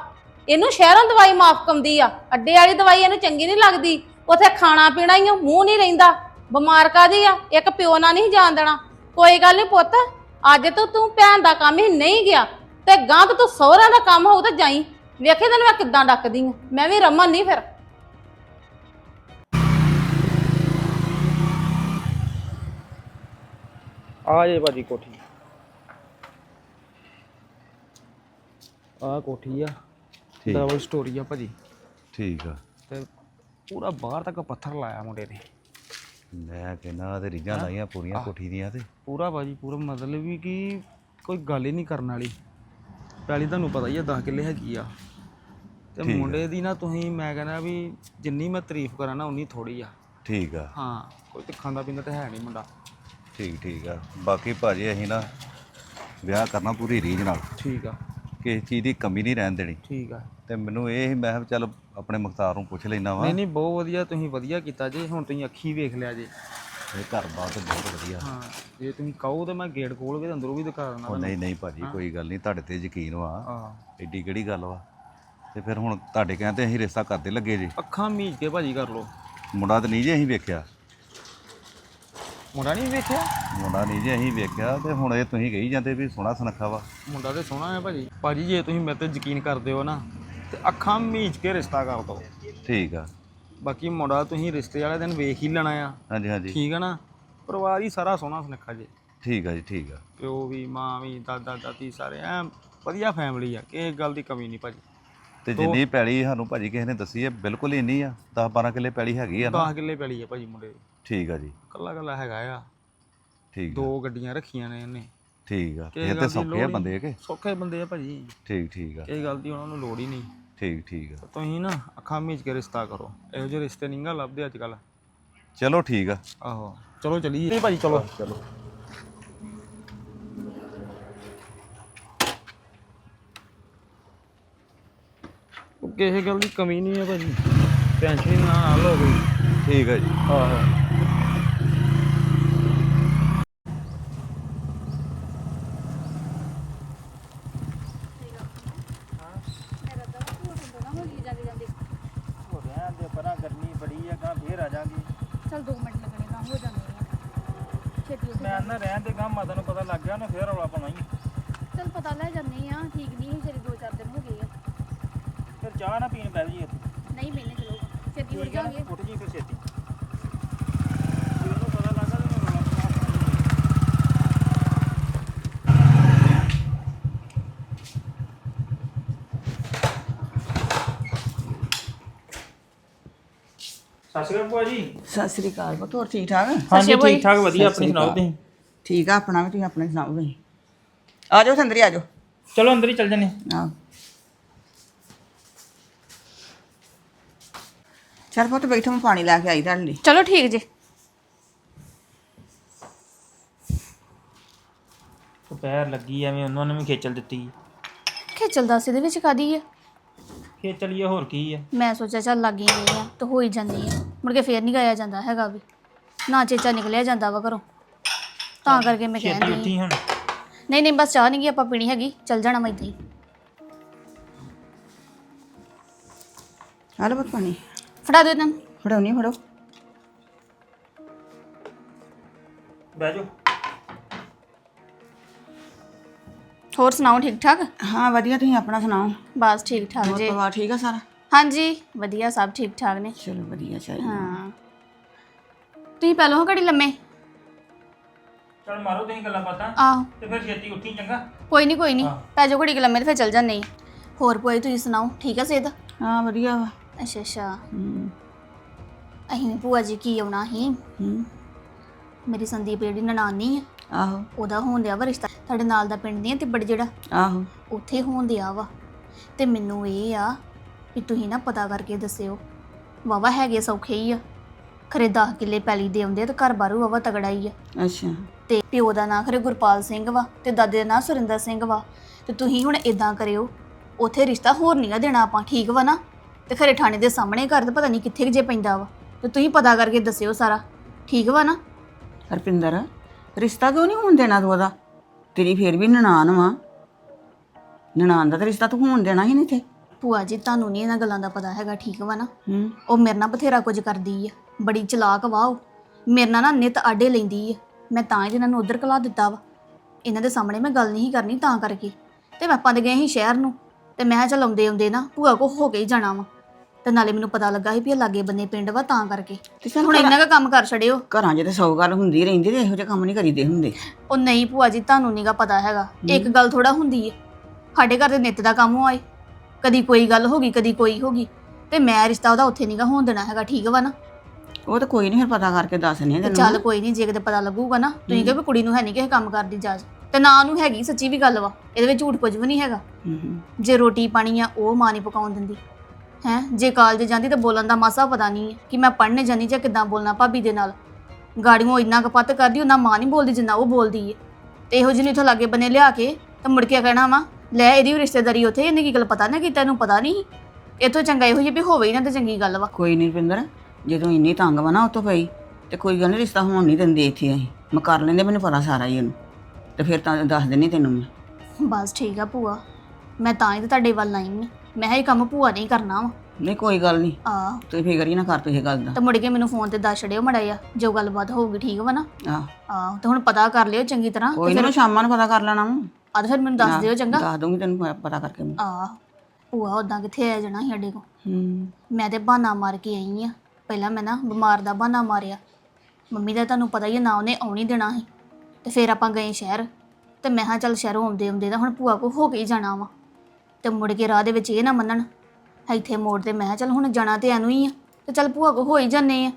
ਇਹਨੂੰ ਸ਼ਹਿਰੋਂ ਦਵਾਈ ਮਾਫ ਕੰਦੀ ਆ। ਅੱਡੇ ਵਾਲੀ ਦਵਾਈ ਇਹਨੂੰ ਚੰਗੀ ਨਹੀਂ ਲੱਗਦੀ। ਉਥੇ ਖਾਣਾ ਪੀਣਾ ਹੀ ਮੂੰਹ ਨਹੀਂ ਰਹਿੰਦਾ। ਬਿਮਾਰ ਕਾਦੀ ਆ? ਇੱਕ ਪਿਓ ਨਾਲ ਨਹੀਂ ਜਾਣ ਦੇਣਾ। ਕੋਈ ਗੱਲ ਨਹੀਂ ਪੁੱਤ, ਅੱਜ ਤੋਂ ਤੂੰ ਭੈਣ ਦਾ ਕੰਮ ਹੀ ਨਹੀਂ ਗਿਆ। ਤੇ ਗਾਂ ਤੇ ਤੂੰ ਸਹੁਰਿਆਂ ਦਾ ਕੰਮ ਹੋਊ ਤੇ ਜਾਈ। ਵੇਖੇ ਤੈਨੂੰ ਮੈਂ ਕਿੱਦਾਂ ਡੱਕਦੀ ਆ। ਮੈਂ ਵੀ ਰਮਨ ਨਹੀਂ ਫਿਰ। ਆ ਜੇ ਭਾਜੀ ਕੋਠੀ। ਆ ਕੋਠੀ ਆ। ਠੀਕ। ਡਬਲ ਸਟੋਰੀ ਆ ਭਾਜੀ। ਠੀਕ ਆ। ਤੇ ਪੂਰਾ ਬਾਹਰ ਤੱਕ ਪੱਥਰ ਲਾਇਆ ਮੁੰਡੇ ਨੇ। ਮੈਂ ਕਹਿੰਦਾ ਤੇ ਰੀਝਾਂ ਲਾਈਆਂ ਪੂਰੀਆਂ ਕੋਠੀ ਦੀਆਂ ਤੇ। ਪੂਰਾ ਭਾਜੀ ਪੂਰਾ ਮਤਲਬ ਵੀ ਕਿ ਕੋਈ ਗੱਲ ਹੀ ਨਹੀਂ ਕਰਨ ਵਾਲੀ। ਪਹਿਲੀ ਤੁਹਾਨੂੰ ਪਤਾ ਹੀ ਆ 10 ਕਿੱਲੇ ਹੈਗੀ ਆ। ਤੇ। ਮੁੰਡੇ ਦੀ ਨਾ ਤੁਸੀਂ ਮੈਂ ਕਹਿੰਦਾ ਵੀ ਜਿੰਨੀ ਮੈਂ ਤਾਰੀਫ ਕਰਾਂ ਨਾ ਉਨੀ ਥੋੜੀ ਆ। ਠੀਕ ਆ। ਹਾਂ ਕੋਈ ਤੇ ਖਾਂਦਾ ਪੀਂਦਾ ਤੇ ਹੈ ਨਹੀਂ ਮੁੰਡਾ। ਠੀਕ ਠੀਕ ਆ। ਬਾਕੀ ਭਾਜੀ ਅਸੀਂ ਨਾ ਵਿਆਹ ਕਰਨਾ ਪੂਰੀ ਰੀਝ ਨਾਲ। ਠੀਕ ਆ। ਕਿਸੇ ਚੀਜ਼ ਦੀ ਕਮੀ ਨਹੀਂ ਰਹਿਣ ਦੇਣੀ। ਠੀਕ ਆ। ਤੇ ਮੈਨੂੰ ਇਹ ਸੀ ਮੈਂ ਕਿਹਾ ਚੱਲ ਆਪਣੇ ਮੁਖਤਾਰ ਨੂੰ ਪੁੱਛ ਲੈਣਾ ਵਾ। ਨਹੀਂ ਨਹੀਂ ਬਹੁਤ ਵਧੀਆ ਤੁਸੀਂ ਵਧੀਆ ਕੀਤਾ ਜੀ। ਹੁਣ ਤੁਸੀਂ ਅੱਖੀ ਵੇਖ ਲਿਆ ਜੇ। ਇਹ ਘਰ ਬਾਰ ਤੇ ਬਹੁਤ ਵਧੀਆ। ਹਾਂ ਜੇ ਤੁਸੀਂ ਕਹੋ ਤਾਂ ਮੈਂ ਗੇਟ ਖੋਲ ਕੇ ਅੰਦਰੋਂ ਵੀ ਦਿਖਾ ਦਿੰਦਾ ਉਹ ਨਹੀਂ ਨਹੀਂ ਭਾਜੀ ਕੋਈ ਗੱਲ ਨਹੀਂ ਤੁਹਾਡੇ ਤੇ ਯਕੀਨ ਵਾ। ਹਾਂ। ਐਡੀ ਕਿਹੜੀ ਗੱਲ ਵਾ? ਤੇ ਫਿਰ ਹੁਣ ਤੁਹਾਡੇ ਕਹਿੰਦੇ ਅਸੀਂ ਰਿਸ਼ਤਾ ਕਰਦੇ ਲੱਗੇ ਜੀ। ਅੱਖਾਂ ਮੀਚ ਕੇ ਭਾਜੀ ਕਰ ਲੋ ਮੁੰਡਾ ਤਾਂ ਨਹੀਂ ਜੀ ਅਸੀਂ ਵੇਖਿਆ। ਮੁੰਡਾ ਨਹੀਂ ਵੇਖਿਆ? ਮੁੰਡਾ ਨਹੀਂ ਜੀ ਅਸੀਂ ਵੇਖਿਆ ਤੇ ਹੁਣ ਇਹ ਤੁਸੀਂ ਕਹੀ ਜਾਂਦੇ ਵੀ ਸੋਹਣਾ ਸੁਨੱਖਾ ਵਾ। ਮੁੰਡਾ ਤੇ ਸੋਹਣਾ ਹੈ ਭਾਜੀ। ਭਾਜੀ ਜੇ ਤੁਸੀਂ ਮੇਰੇ ਤੇ ਯਕੀਨ ਕਰਦੇ ਹੋ ਨਾ ਤੇ ਅੱਖਾਂ ਮੀਚ ਕੇ ਰਿਸ਼ਤਾ ਕਰ ਦੋ। ਠੀਕ ਆ। ਬਾਕੀ ਮੁੰਡਾ ਤੁਸੀਂ ਰਿਸ਼ਤੇ ਵਾਲੇ ਦਿਨ ਵੇਖ ਹੀ ਲੈਣਾ ਆ। ਹਾਂਜੀ ਹਾਂਜੀ। ਠੀਕ ਹੈ ਨਾ? ਪਰਿਵਾਰ ਹੀ ਸਾਰਾ ਸੋਹਣਾ ਸੁਨੱਖਾ ਜੇ। ਠੀਕ ਆ ਜੀ ਠੀਕ ਆ। ਪਿਓ ਵੀ ਮਾਂ ਵੀ ਦਾਦਾ ਦਾਦੀ ਸਾਰੇ ਐ ਵਧੀਆ ਫੈਮਿਲੀ ਆ ਕਿਸੇ ਗੱਲ ਦੀ ਕਮੀ ਨਹੀਂ ਭਾਜੀ। ਤੇ ਜਿੰਨੀ ਪੈਲੀ ਸਾਨੂੰ ਭਾਜੀ ਕਿਸੇ ਨੇ ਦੱਸੀ ਹੈ ਬਿਲਕੁਲ ਇੰਨੀ ਆ। 10 12 ਕਿੱਲੇ ਪੈਲੀ ਹੈਗੀ ਆ ਨਾ। 10 ਕਿੱਲੇ ਪੈਲੀ ਆ ਭਾਜੀ ਮੁੰਡੇ ਦੀ। ਠੀਕ ਆ ਜੀ। ਕੱਲਾ ਕੱਲਾ ਹੈਗਾ ਆ। ਠੀਕ ਆ। ਦੋ ਗੱਡੀਆਂ ਰੱਖੀਆਂ ਨੇ ਇਹਨੇ। ਠੀਕ ਆ। ਕਿਸੇ ਇਹ ਗੱਲ ਤੇ ਦੀ ਸੌਖੇ ਲੋੜ ਆ ਹੀ- ਬੰਦੇ ਕੇ? ਸੌਖੇ ਬੰਦੇ ਆ ਭਾਜੀ। ਠੀਕ ਠੀਕ ਆ। ਇਹ ਗੱਲ ਦੀ ਉਹਨਾਂ ਨੂੰ ਲੋੜ ਹੀ ਨਹੀਂ। ਠੀਕ ਠੀਕ ਆ। ਤੁਸੀਂ ਨਾ ਅੱਖਾਂ ਮੀਚ ਕੇ ਰਿਸ਼ਤਾ ਕਰੋ। ਇਹੋ ਜਿਹੇ ਰਿਸ਼ਤੇ ਨਹੀਂਗਾ ਲੱਭਦੇ ਅੱਜ ਕੱਲ ਚਲੋ ਠੀਕ ਆ। ਆਹੋ। ਚਲੋ ਚਲੀਏ। ਭਾਜੀ ਚਲੋ। ਚਲੋ। ਕਿਸੇ ਗੱਲ ਦੀ ਕਮੀ ਨਹੀਂ ਹੈ ਭਾਜੀ। ਟੈਨਸ਼ਨ ਨਾ ਨਾ ਲਓ ਕੋਈ ਠੀਕ ਆ ਜੀ। ਆਹੋ ਹੋ ਰਿਹਾ ਤੇ ਪਰਾਂ ਗਰਮੀ ਬੜੀ ਆ ਕਾਂ ਫੇਰ ਆ ਜਾਾਂਗੇ ਚਲ 2 ਮਿੰਟ ਲੱਗਣੇ ਤਾਂ ਹੋ ਜਾਂਦੇ ਆ ਛੇਤੀ ਹੋ ਮੈਂ ਨਾ ਰਹਿਣ ਦੇ ਗਾ ਮਾਤਾ ਨੂੰ ਪਤਾ ਲੱਗ ਗਿਆ ਨਾ ਫੇਰ ਰੌਲਾ ਪਾਉਣਾ ਹੀ ਚਲ ਪਤਾ ਲੈ ਜਾਂਦੇ ਆ ਠੀਕ ਨਹੀਂ ਤੇਰੇ 2-4 ਦਿਨ ਹੋ ਗਏ ਆ ਫਿਰ ਚਾਹ ਨਾ ਪੀਣ ਬਹਿ ਜੀ ਇੱਥੇ ਨਹੀਂ ਮਿਲਨੇ ਚਲੋ ਛੇਤੀ ਉੱਠ ਜਾਾਂਗੇ ਉੱਠ ਜੀ ਫਿਰ ਛੇਤੀ ਜੇ ਉਹਨੂੰ ਪਤਾ ਲੱਗਾ ਤੇ ਮੈਂ ਰੌਲਾ ਪਾਉਣਾ ਸਤਿ ਸ਼੍ਰੀ ਅਕਾਲ ਭੂਆ ਜੀ। ਸਤਿ ਸ੍ਰੀ ਅਕਾਲ ਪੁੱਤ ਹੋਰ ਠੀਕ ਠਾਕ? ਹਾਂਜੀ ਠੀਕ ਠਾਕ ਵਧੀਆ ਆਪਣੀ ਸੁਣਾਓ ਤੁਸੀਂ? ਠੀਕ ਆ ਆਪਣਾ ਵੀ ਤੁਸੀਂ ਆਪਣੇ ਸੁਣਾਓ ਤੁਸੀਂ ਆ ਜਾਓ ਅੰਦਰ ਹੀ ਆ ਜਾਓ। ਚਲੋ ਅੰਦਰ ਹੀ ਚੱਲ ਜੰਨੇ ਆਹ ਚੱਲ ਪੁੱਤ ਬੈਠੋ ਮੈਂ ਪਾਣੀ ਲੈ ਕੇ ਆਈ ਤੁਹਾਡੇ ਲਈ। ਚਲੋ ਠੀਕ ਜੀ। ਦੁਪਹਿਰ ਲੱਗੀ ਐਵੇਂ ਉਹਨਾਂ ਨੇ ਵੀ ਖੇਚਲ ਦਿੱਤੀ। ਖੇਚਲ ਦੱਸ ਇਹਦੇ ਵਿੱਚ ਕਾਦੀ ਆ ਖੇਚਲੀਏ ਹੋਰ ਕੀ ਆ? ਮੈਂ ਸੋਚਿਆ ਚੱਲ ਲੱਗ ਗਈ ਆ ਤਾਂ ਹੋ ਹੀ ਜਾਂਦੀ ਆ। ਮੁੜ ਕੇ ਫੇਰ ਨਹੀਂ ਗਾਇਆ ਜਾਂਦਾ ਹੈਗਾ ਵੀ। ਨਾ ਚੇਚਾ ਨਿਕਲਿਆ ਜਾਂਦਾ ਵਾ ਘਰੋਂ। ਤਾਂ ਕਰਕੇ ਮੈਂ ਛੇਤੀ ਕਹਿੰਦੀ ਉੱਠੀ ਹੁਣ? ਨਹੀਂ ਨਹੀਂ ਬਸ ਚਾਹ ਨਹੀਂ ਗੀ ਆਪਾਂ ਪੀਣੀ ਹੈਗੀ। ਚੱਲ ਜਾਣਾ ਮੈਂ ਇੱਦਾਂ ਹੀ। ਪੁੱਤ ਪਾਣੀ। ਫੜਾ ਦਿਓ ਇਹਨਾਂ ਨੂੰ। ਫੜਾਉਣੀ ਫੜੋ ਬਹਿ ਜਾਓ। ਹੋਰ ਸੁਣਾਓ ਠੀਕ ਠਾਕ? ਹਾਂ ਵਧੀਆ ਤੁਸੀਂ ਆਪਣਾ ਸੁਣਾਓ? ਬਸ ਠੀਕ ਠਾਕ ਹੋਰ ਜੀ। ਪਰਿਵਾਰ ਠੀਕ ਆ ਸਾਰਾ? ਹਾਂਜੀ ਵਧੀਆ ਸਭ ਠੀਕ ਠਾਕ ਨੇ। ਚਲੋ ਵਧੀਆ ਚਾਹੀਦਾ। ਹਾਂ। ਤੁਸੀਂ ਪਹਿਲਾਂ ਘੜੀ ਲੰਮੇ। ਚਲ ਮਾਰੋ ਤੁਸੀਂ ਗੱਲਾਂ ਬਾਤਾਂ। ਆਹੋ। ਤੇ ਫਿਰ ਛੇਤੀ ਉੱਠੀ ਚੰਗਾ? ਕੋਈ ਨਹੀਂ ਕੋਈ ਨਹੀਂ ਹਾਂ। ਪੈ ਜਾਓ ਘੜੀ ਕੁ ਲੰਮੇ ਤੇ ਫਿਰ ਚੱਲ ਜਾਂਦੇ ਹਾਂ। ਹੋਰ ਕੋਈ ਤੁਸੀਂ ਸੁਣਾਓ ਠੀਕ ਆ ਸਿਹਤ? ਹਾਂ ਵਧੀਆ ਵਾ। ਅੱਛਾ ਅੱਛਾ। ਹੂੰ। ਅਸੀਂ ਵੀ ਭੂਆ ਜੀ ਕੀ ਆਉਣਾ ਸੀ? ਹੂੰ। ਮੇਰੀ ਸੰਦੀਪ ਜਿਹੜੀ ਨਨਾਨੀ ਆ। ਆਹੋ। ਉਹਦਾ ਹੋਣ ਦਿਆ ਵਾ ਰਿਸ਼ਤਾ। ਤੁਹਾਡੇ ਨਾਲ ਦਾ ਪਿੰਡ ਦੀਆਂ ਤਿੱਬੜ ਜਿਹੜਾ? ਆਹੋ। ਉੱਥੇ ਹੋਣ ਦਿਆ ਵਾ। ਤੇ ਮੈਨੂੰ ਇਹ ਆ ਵੀ ਤੁਸੀਂ ਨਾ ਪਤਾ ਕਰਕੇ ਦੱਸਿਓ। ਵਾਵਾ ਹੈਗੇ ਸੌਖੇ ਹੀ ਆ। ਖਰੇ 10 ਕਿੱਲੇ ਪੈਲੀ ਦੇ ਆਉਂਦੇ ਆ ਤੇ ਘਰ ਬਾਰੂ ਵਾਵਾ ਤਗੜਾ ਹੀ ਆ। ਅੱਛਾ। ਤੇ ਪਿਓ ਦਾ ਨਾਂ ਖਰੇ ਗੁਰਪਾਲ ਸਿੰਘ ਵਾ ਤੇ ਦਾਦੇ ਦਾ ਨਾਂ ਸੁਰਿੰਦਰ ਸਿੰਘ ਵਾ। ਤੇ ਤੁਸੀਂ ਹੁਣ ਇਦਾਂ ਕਰਿਓ ਉਥੇ ਰਿਸ਼ਤਾ ਹੋਰ ਨਹੀਂਗਾ ਦੇਣਾ ਆਪਾਂ ਠੀਕ ਵਾ ਨਾ? ਤੇ ਖਰੇ ਥਾਣੇ ਦੇ ਸਾਹਮਣੇ ਘਰ ਤੇ ਪਤਾ ਨਹੀਂ ਕਿੱਥੇ ਕੁ ਜੇ ਪੈਂਦਾ ਵਾ। ਤੇ ਤੁਸੀਂ ਪਤਾ ਕਰਕੇ ਦੱਸਿਓ ਸਾਰਾ ਠੀਕ ਵਾ ਨਾ? ਹਰਪਿੰਦਰ ਰਿਸ਼ਤਾ ਕਿਉਂ ਨਹੀਂ ਹੋਣ ਦੇਣਾ ਤੂੰ ਉਹਦਾ? ਤੇਰੀ ਫੇਰ ਵੀ ਨਨਾਣ ਵਾ। ਨਨਾਣ ਦਾ ਤਾਂ ਰਿਸ਼ਤਾ ਤੂੰ ਹੋਣ ਦੇਣਾ ਹੀ ਨਹੀਂ ਤੇ ਭੂਆ ਜੀ ਤੁਹਾਨੂੰ ਨਹੀਂ ਇਹਨਾਂ ਗੱਲਾਂ ਦਾ ਪਤਾ ਹੈਗਾ ਠੀਕ ਵਾ ਨਾ? ਹੂੰ। ਉਹ ਮੇਰੇ ਨਾਲ ਬਥੇਰਾ ਕੁਝ ਕਰਦੀ ਆ। ਬੜੀ ਚਲਾਕ ਵਾ ਉਹ। ਮੇਰੇ ਨਾਲ ਨਾ ਨਿਤ ਆਡੇ ਲੈਂਦੀ ਆ। ਮੈਂ ਤਾਂ ਹੀ ਇਹਨਾਂ ਨੂੰ ਉਧਰ ਕਲਾ ਦਿੱਤਾ ਵਾ। ਇਹਨਾਂ ਦੇ ਸਾਹਮਣੇ ਮੈਂ ਗੱਲ ਨਹੀਂ ਕਰਨੀ ਤਾਂ ਕਰਕੇ। ਤੇ ਮੈਂ ਆਪਾਂ ਦੇ ਗਏ ਸੀ ਸ਼ਹਿਰ ਨੂੰ। ਤੇ ਮੈਂ ਕਿਹਾ ਚੱਲ ਆਉਂਦੇ ਆਉਂਦੇ ਨਾ ਭੂਆ ਕੋ ਹੋ ਕੇ ਹੀ ਜਾਣਾ ਵਾ। ਤੇ ਨਾਲੇ ਮੈਨੂੰ ਪਤਾ ਲੱਗਾ ਸੀ ਵੀ ਇਹ ਲਾਗੇ ਬੰਨੇ ਪਿੰਡ ਵਾ ਤਾਂ ਕਰਕੇ। ਤੇ ਚੱਲ ਹੁਣ ਇੰਨਾ ਕੁ ਕੰਮ ਕਰ ਛੜਿਓ ਘਰਾਂ 'ਚ ਤੇ ਸੌ ਗੱਲ ਹੁੰਦੀ ਰਹਿੰਦੀ ਤੇ ਇਹੋ ਜਿਹੇ ਕੰਮ ਨਹੀਂ ਕਰੀਦੇ ਹੁੰਦੇ। ਉਹ ਨਹੀਂ ਭੂਆ ਜੀ ਤੁਹਾਨੂੰ ਨੀਗਾ ਪਤਾ ਹੈਗਾ। ਇੱਕ ਗੱਲ ਥੋੜਾ ਹੁੰਦੀ ਏ। ਸਾਡੇ ਘਰ ਦੇ ਨਿੱਤ ਦਾ ਕੰਮ ਹੋਏ ਕਦੀ ਕੋਈ ਗੱਲ ਹੋ ਗਈ ਕਦੀ ਕੋਈ ਹੋ ਗਈ। ਤੇ ਮੈਂ ਰਿਸ਼ਤਾ ਉਹਦਾ ਉੱਥੇ ਨੀਗਾ ਹੋਣ ਦੇਣਾ ਹੈਗਾ ਠੀਕ ਵਾ ਨਾ? ਉਹ ਤਾਂ ਕੋਈ ਨਹੀਂ ਫਿਰ ਪਤਾ ਕਰਕੇ ਦੱਸਨੇ ਤੇ ਤੈਨੂੰ ਚੱਲ ਕੋਈ ਨਹੀਂ ਜੇ ਕਿਤੇ ਪਤਾ ਲੱਗੂਗਾ ਨਾ ਤੁਸੀਂ ਕਹੋ ਵੀ ਕੁੜੀ ਨੂੰ ਹੈ ਨਹੀਂ ਕਿਸੇ ਕੰਮ ਕਰਦੀ ਜਾਜ ਤੇ ਨਾ ਉਹਨੂੰ ਹੈਗੀ ਸੱਚੀ ਵੀ ਗੱਲ ਵਾ ਇਹਦੇ ਵਿੱਚ ਝੂਠ ਕੁਝ ਵੀ ਨਹੀਂ ਹੈਗਾ। ਹੂੰ ਹੂੰ। ਜੇ ਰੋਟੀ ਪਾਣੀ ਆ ਉਹ ਮਾਂ ਨਹੀਂ ਪਕਾਉਣ ਦਿੰਦੀ। ਹੈ? ਜੇ ਕਾਲਜ ਜਾਂਦੀ ਤਾਂ ਬੋਲਣ ਦਾ ਮਾਸਾ ਪਤਾ ਨਹੀਂ ਹੈ ਕਿ ਮੈਂ ਪੜ੍ਹਨੇ ਜਾਨੀ ਜਾਂ ਕਿੱਦਾਂ ਬੋਲਣਾ ਭਾਬੀ ਦੇ ਨਾਲ। ਗਾੜੀਆਂ ਇੰਨਾ ਕਪੱਤ ਕਰਦੀ ਉਹਨਾਂ ਮਾਂ ਨਹੀਂ ਬੋਲਦੀ ਜਿੰਨਾ ਉਹ ਬੋਲਦੀ ਏ। ਤੇ ਇਹੋ ਜਿਹੀ ਨੂੰ ਇੱਥੋਂ ਲਾਗੇ ਬੰਨੇ ਲਿਆ ਕੇ ਤਾਂ ਮੁੜ ਕੇ ਕਹਿਣਾ ਵਾ ਲੈ ਇਹਦੀ ਵੀ ਰਿਸ਼ਤੇਦਾਰੀ ਉੱਥੇ ਇਹਨੇ ਕੀ ਗੱਲ ਪਤਾ ਨਾ ਕੀਤਾ ਇਹਨੂੰ ਪਤਾ ਨਹੀਂ। ਇਥੋਂ ਚੰਗਾ ਇਹੋ ਜਿਹੀ ਵੀ ਹੋਵੇ ਹੀ ਨਾ ਤੇ ਚੰਗੀ ਗੱਲ ਵਾ। ਕੋਈ ਨਹੀਂ ਰੁਪਿੰਦਰ ਜਦੋਂ ਇੰਨੀ ਤੰਗ ਵਾ ਨਾ ਉਹ ਤੋਂ ਪਈ ਤੇ ਕੋਈ ਗੱਲ ਨਹੀਂ ਰਿਸ਼ਤਾ ਹੋਣ ਨਹੀਂ ਦਿੰਦੇ ਇੱਥੇ ਅਸੀਂ। ਮੈਂ ਕਰ ਲੈਂਦੇ ਮੈਨੂੰ ਪਤਾ ਸਾਰਾ ਹੀ ਉਹਨੂੰ ਤੇ ਫਿਰ ਤਾਂ ਦੱਸ ਦਿੰਨੀ ਤੈਨੂੰ ਮੈਂ। ਬਸ ਠੀਕ ਆ ਭੂਆ ਮੈਂ ਤਾਂ ਹੀ ਤਾਂ ਤੁਹਾਡੇ ਵੱਲ ਆਈ ਹਾਂ ਮੈਂ ਇਹ ਕੰਮ ਭੂਆ ਨਹੀਂ ਕਰਨਾ ਵਾ। ਨਹੀਂ ਕੋਈ ਗੱਲ ਨਹੀਂ। ਆ ਤੂੰ ਫਿਕਰ ਹੀ ਨਾ ਕਰ ਤੂੰ ਇਹ ਗੱਲ ਦਾ। ਤੇ ਮੁੜ ਕੇ ਮੈਨੂੰ ਫੋਨ ਤੇ ਦੱਸ ਛੜਿਓ ਮੜਾ ਜਾ ਜੋ ਗੱਲਬਾਤ ਹੋਊਗੀ ਠੀਕ ਵਾ ਨਾ। ਆ ਤੇ ਹੁਣ ਪਤਾ ਕਰ ਲਿਓ ਚੰਗੀ ਤਰ੍ਹਾਂ ਕੋਈ ਨਹੀਂ ਸ਼ਾਮਾਂ ਨੂੰ ਪਤਾ ਕਰ ਲੈਣਾ ਵਾ। ਆ ਤੇ ਫਿਰ ਮੈਨੂੰ ਦੱਸ ਦਿਓ ਚੰਗਾ। ਦੱਸ ਦੂੰਗੀ ਤੈਨੂੰ ਪ- ਪਤਾ ਕਰਕੇ ਮੈਂ। ਆ ਭੂਆ ਉਦਾਂ ਕਿੱਥੇ ਆ ਜਾਣਾ ਸੀ ਸਾਡੇ ਕੋ ਹੂੰ। ਮੈਂ ਤੇ ਬਹਾਨਾ ਮਾਰ ਕੇ ਆਈ ਆ। ਪਹਿਲਾਂ ਮੈਂ ਨਾ ਬਿਮਾਰ ਦਾ ਬਹਾਨਾ ਮਾਰਿਆ। ਮੰਮੀ ਦਾ ਤੁਹਾਨੂੰ ਪਤਾ ਹੀ ਆ, ਨਾ ਉਹਨੇ ਆਉਣੀ ਦੇਣਾ ਸੀ। ਤੇ ਫਿਰ ਆਪਾਂ ਗਏ ਸ਼ਹਿਰ। ਤੇ ਮੈਂ ਹਾਂ ਚੱਲ ਸ਼ਹਿਰੋਂ ਆਉਂਦੇ ਆਉਂਦੇ ਦਾ ਹੁਣ ਭੂਆ ਕੋ ਹੋ ਕੇ ਹੀ ਜਾਣਾ ਵਾ। ਤੇ ਮੁੜ ਕੇ ਰਾਹ ਦੇ ਵਿੱਚ ਇਹ ਨਾ ਮੰਨਣ। ਇੱਥੇ ਮੋੜ ਤੇ ਮੈਂ ਕਿਹਾ ਚੱਲ ਹੁਣ ਜਾਣਾ ਤੇ ਐਨੂੰ ਹੀ ਆ ਤੇ ਚੱਲ ਭੂਆ ਕੋ ਹੋ ਹੀ ਜਾਂਦੇ ਆ।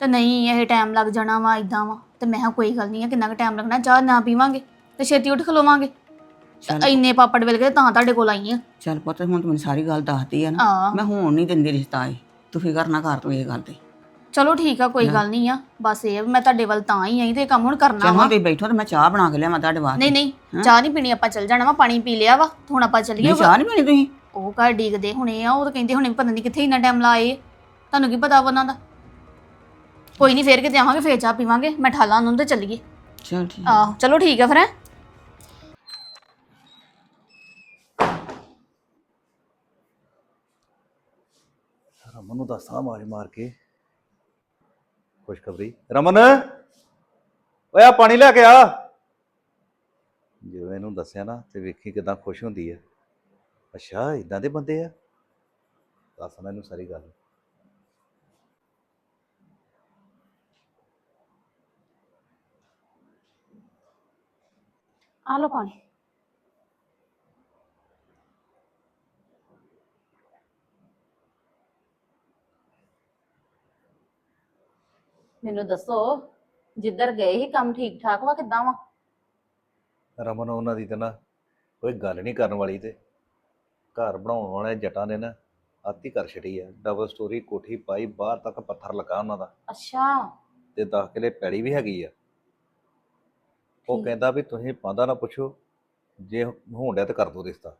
ਤੇ ਨਹੀਂ ਇਹ ਟਾਈਮ ਲੱਗ ਜਾਣਾ ਵਾ ਇਦਾਂ ਵਾ। ਤੇ ਮੈਂ ਕਿਹਾ ਕੋਈ ਗੱਲ ਨਹੀਂ ਆ ਕਿੰਨਾ ਕੁ ਟਾਈਮ ਲੱਗਣਾ ਚਾਹ ਨਾ ਪੀਵਾਂਗੇ ਤੇ ਛੇਤੀ ਉੱਠ ਖਲੋਵਾਂਗੇ। ਚੱਲ। ਤੇ ਇੰਨੇ ਪਾਪੜ ਵੇਲ ਕੇ ਤਾਂ ਤੁਹਾਡੇ ਕੋਲ ਆਈ ਆ। ਚੱਲ ਪੁੱਤ ਹੁਣ ਤੂੰ ਮੈਨੂੰ ਸਾਰੀ ਗੱਲ ਦੱਸਦੀ ਆ ਨਾ ਮੈਂ ਹੋਣ ਨਹੀਂ ਦਿੰਦੀ ਰਿਸ਼ਤਾ ਇਹ। ਤੂੰ ਫਿਕਰ ਨਾ ਕਰ ਤੂੰ ਇਹ ਗੱਲ ਤੇ। ਚਲੋ ਠੀਕ ਆ ਕੋਈ ਗੱਲ ਨਹੀਂ ਆ। ਬਸ ਇਹ ਆ ਵੀ ਮੈਂ ਤੁਹਾਡੇ ਵੱਲ ਤਾਂ ਹੀ ਆਈ ਤੇ ਇਹ ਕੰਮ ਹੁਣ ਕਰਨਾ ਚੱਲ ਵਾ। ਤੁਸੀਂ ਬੈਠੋ ਤੇ ਮੈਂ ਚਾਹ ਬਣਾ ਕੇ ਲਿਆਵਾਂ ਤੁਹਾਡੇ ਵਾਸਤੇ। ਨਹੀਂ ਨਹੀਂ ਚਾਹ ਨਹੀਂ ਪੀਣੀ ਆਪਾਂ ਚੱਲ ਜਾਣਾ ਵਾ ਪਾਣੀ ਪੀ ਲਿਆ ਵਾ ਹੁਣ ਆਪਾਂ ਚੱਲੀਏ ਨਹੀਂ ਚਾਹ ਨਹੀਂ ਪੀਣੀ ਤੁਸੀਂ? ਉਹ ਘਰ ਡੀਕਦੇ ਹੁਣੇ ਆ ਉਹ ਤਾਂ ਕਹਿੰਦੇ ਹੁਣੇ ਪਤਾ ਨਹੀਂ ਕਿੱਥੇ ਇੰਨਾ ਟਾਈਮ ਲਾਏ। ਤੁਹਾਨੂੰ ਕੀ ਪਤਾ ਵਾ ਉਹਨਾਂ ਦਾ? ਕੋਈ ਨਹੀਂ ਫੇਰ ਕਿਤੇ ਆਵਾਂਗੇ ਫੇਰ ਚਾਹ ਪੀਵਾਂਗੇ ਮੈਂ ਠਾਲਾਂ ਉਹਨੂੰ ਤੇ ਚੱਲੀਏ। ਚਲ ਠੀਕ। ਆ। ਆਹੋ ਚਲੋ ਠੀਕ ਆ ਫਿਰ ਹੈਂ। ਰਮਨ ਨੂੰ ਦੱਸਾਂ ਮਾਰ ਕੇ। ਖੁਸ਼ਖਬਰੀ ਰਮਨ, ਓਏ ਆ ਪਾਣੀ ਲੈ ਕੇ ਆ। ਜਦੋਂ ਇਹਨੂੰ ਦੱਸਿਆ ਨਾ ਤੇ ਵੇਖੀ ਕਿਦਾਂ ਖੁਸ਼ ਹੁੰਦੀ ਹੈ ਅੱਛਾ ਇਦਾਂ ਦੇ ਬੰਦੇ ਆ। ਦੱਸ ਇਹਨੂੰ ਸਾਰੀ ਗੱਲ। ਆ ਲੋ ਪਾਣੀ। ਮੈਨੂੰ ਦੱਸੋ ਜਿੱਧਰ ਗਏ ਸੀ ਕੰਮ ਠੀਕ ਠਾਕ ਵਾ ਕਿੱਦਾਂ ਵਾ? ਰਮਨ ਉਹਨਾਂ ਦੀ ਤਾਂ ਨਾ ਕੋਈ ਗੱਲ ਨਹੀਂ ਕਰਨ ਵਾਲੀ ਤੇ। ਘਰ ਬਣਾਉਣ ਵਾਲੇ ਜੱਟਾਂ ਨੇ ਨਾ ਆਤੀ ਕਰ ਛੜੀ ਆ। ਡਬਲ ਸਟੋਰੀ ਕੋਠੀ ਪਾਈ ਬਾਹਰ ਤੱਕ ਪੱਥਰ ਲੱਗਾ ਉਹਨਾਂ ਦਾ। ਅੱਛਾ। ਤੇ 10 ਕਿਲੇ ਪੈੜੀ ਵੀ ਹੈਗੀ ਆ। ਉਹ। ਕਹਿੰਦਾ ਵੀ ਤੁਸੀਂ ਪਾਂਦਾ ਨਾ ਪੁੱਛੋ ਜੇ ਹੋਣ ਡਿਆ ਤੇ ਕਰ ਦੋ ਰਿਸ਼ਤਾ।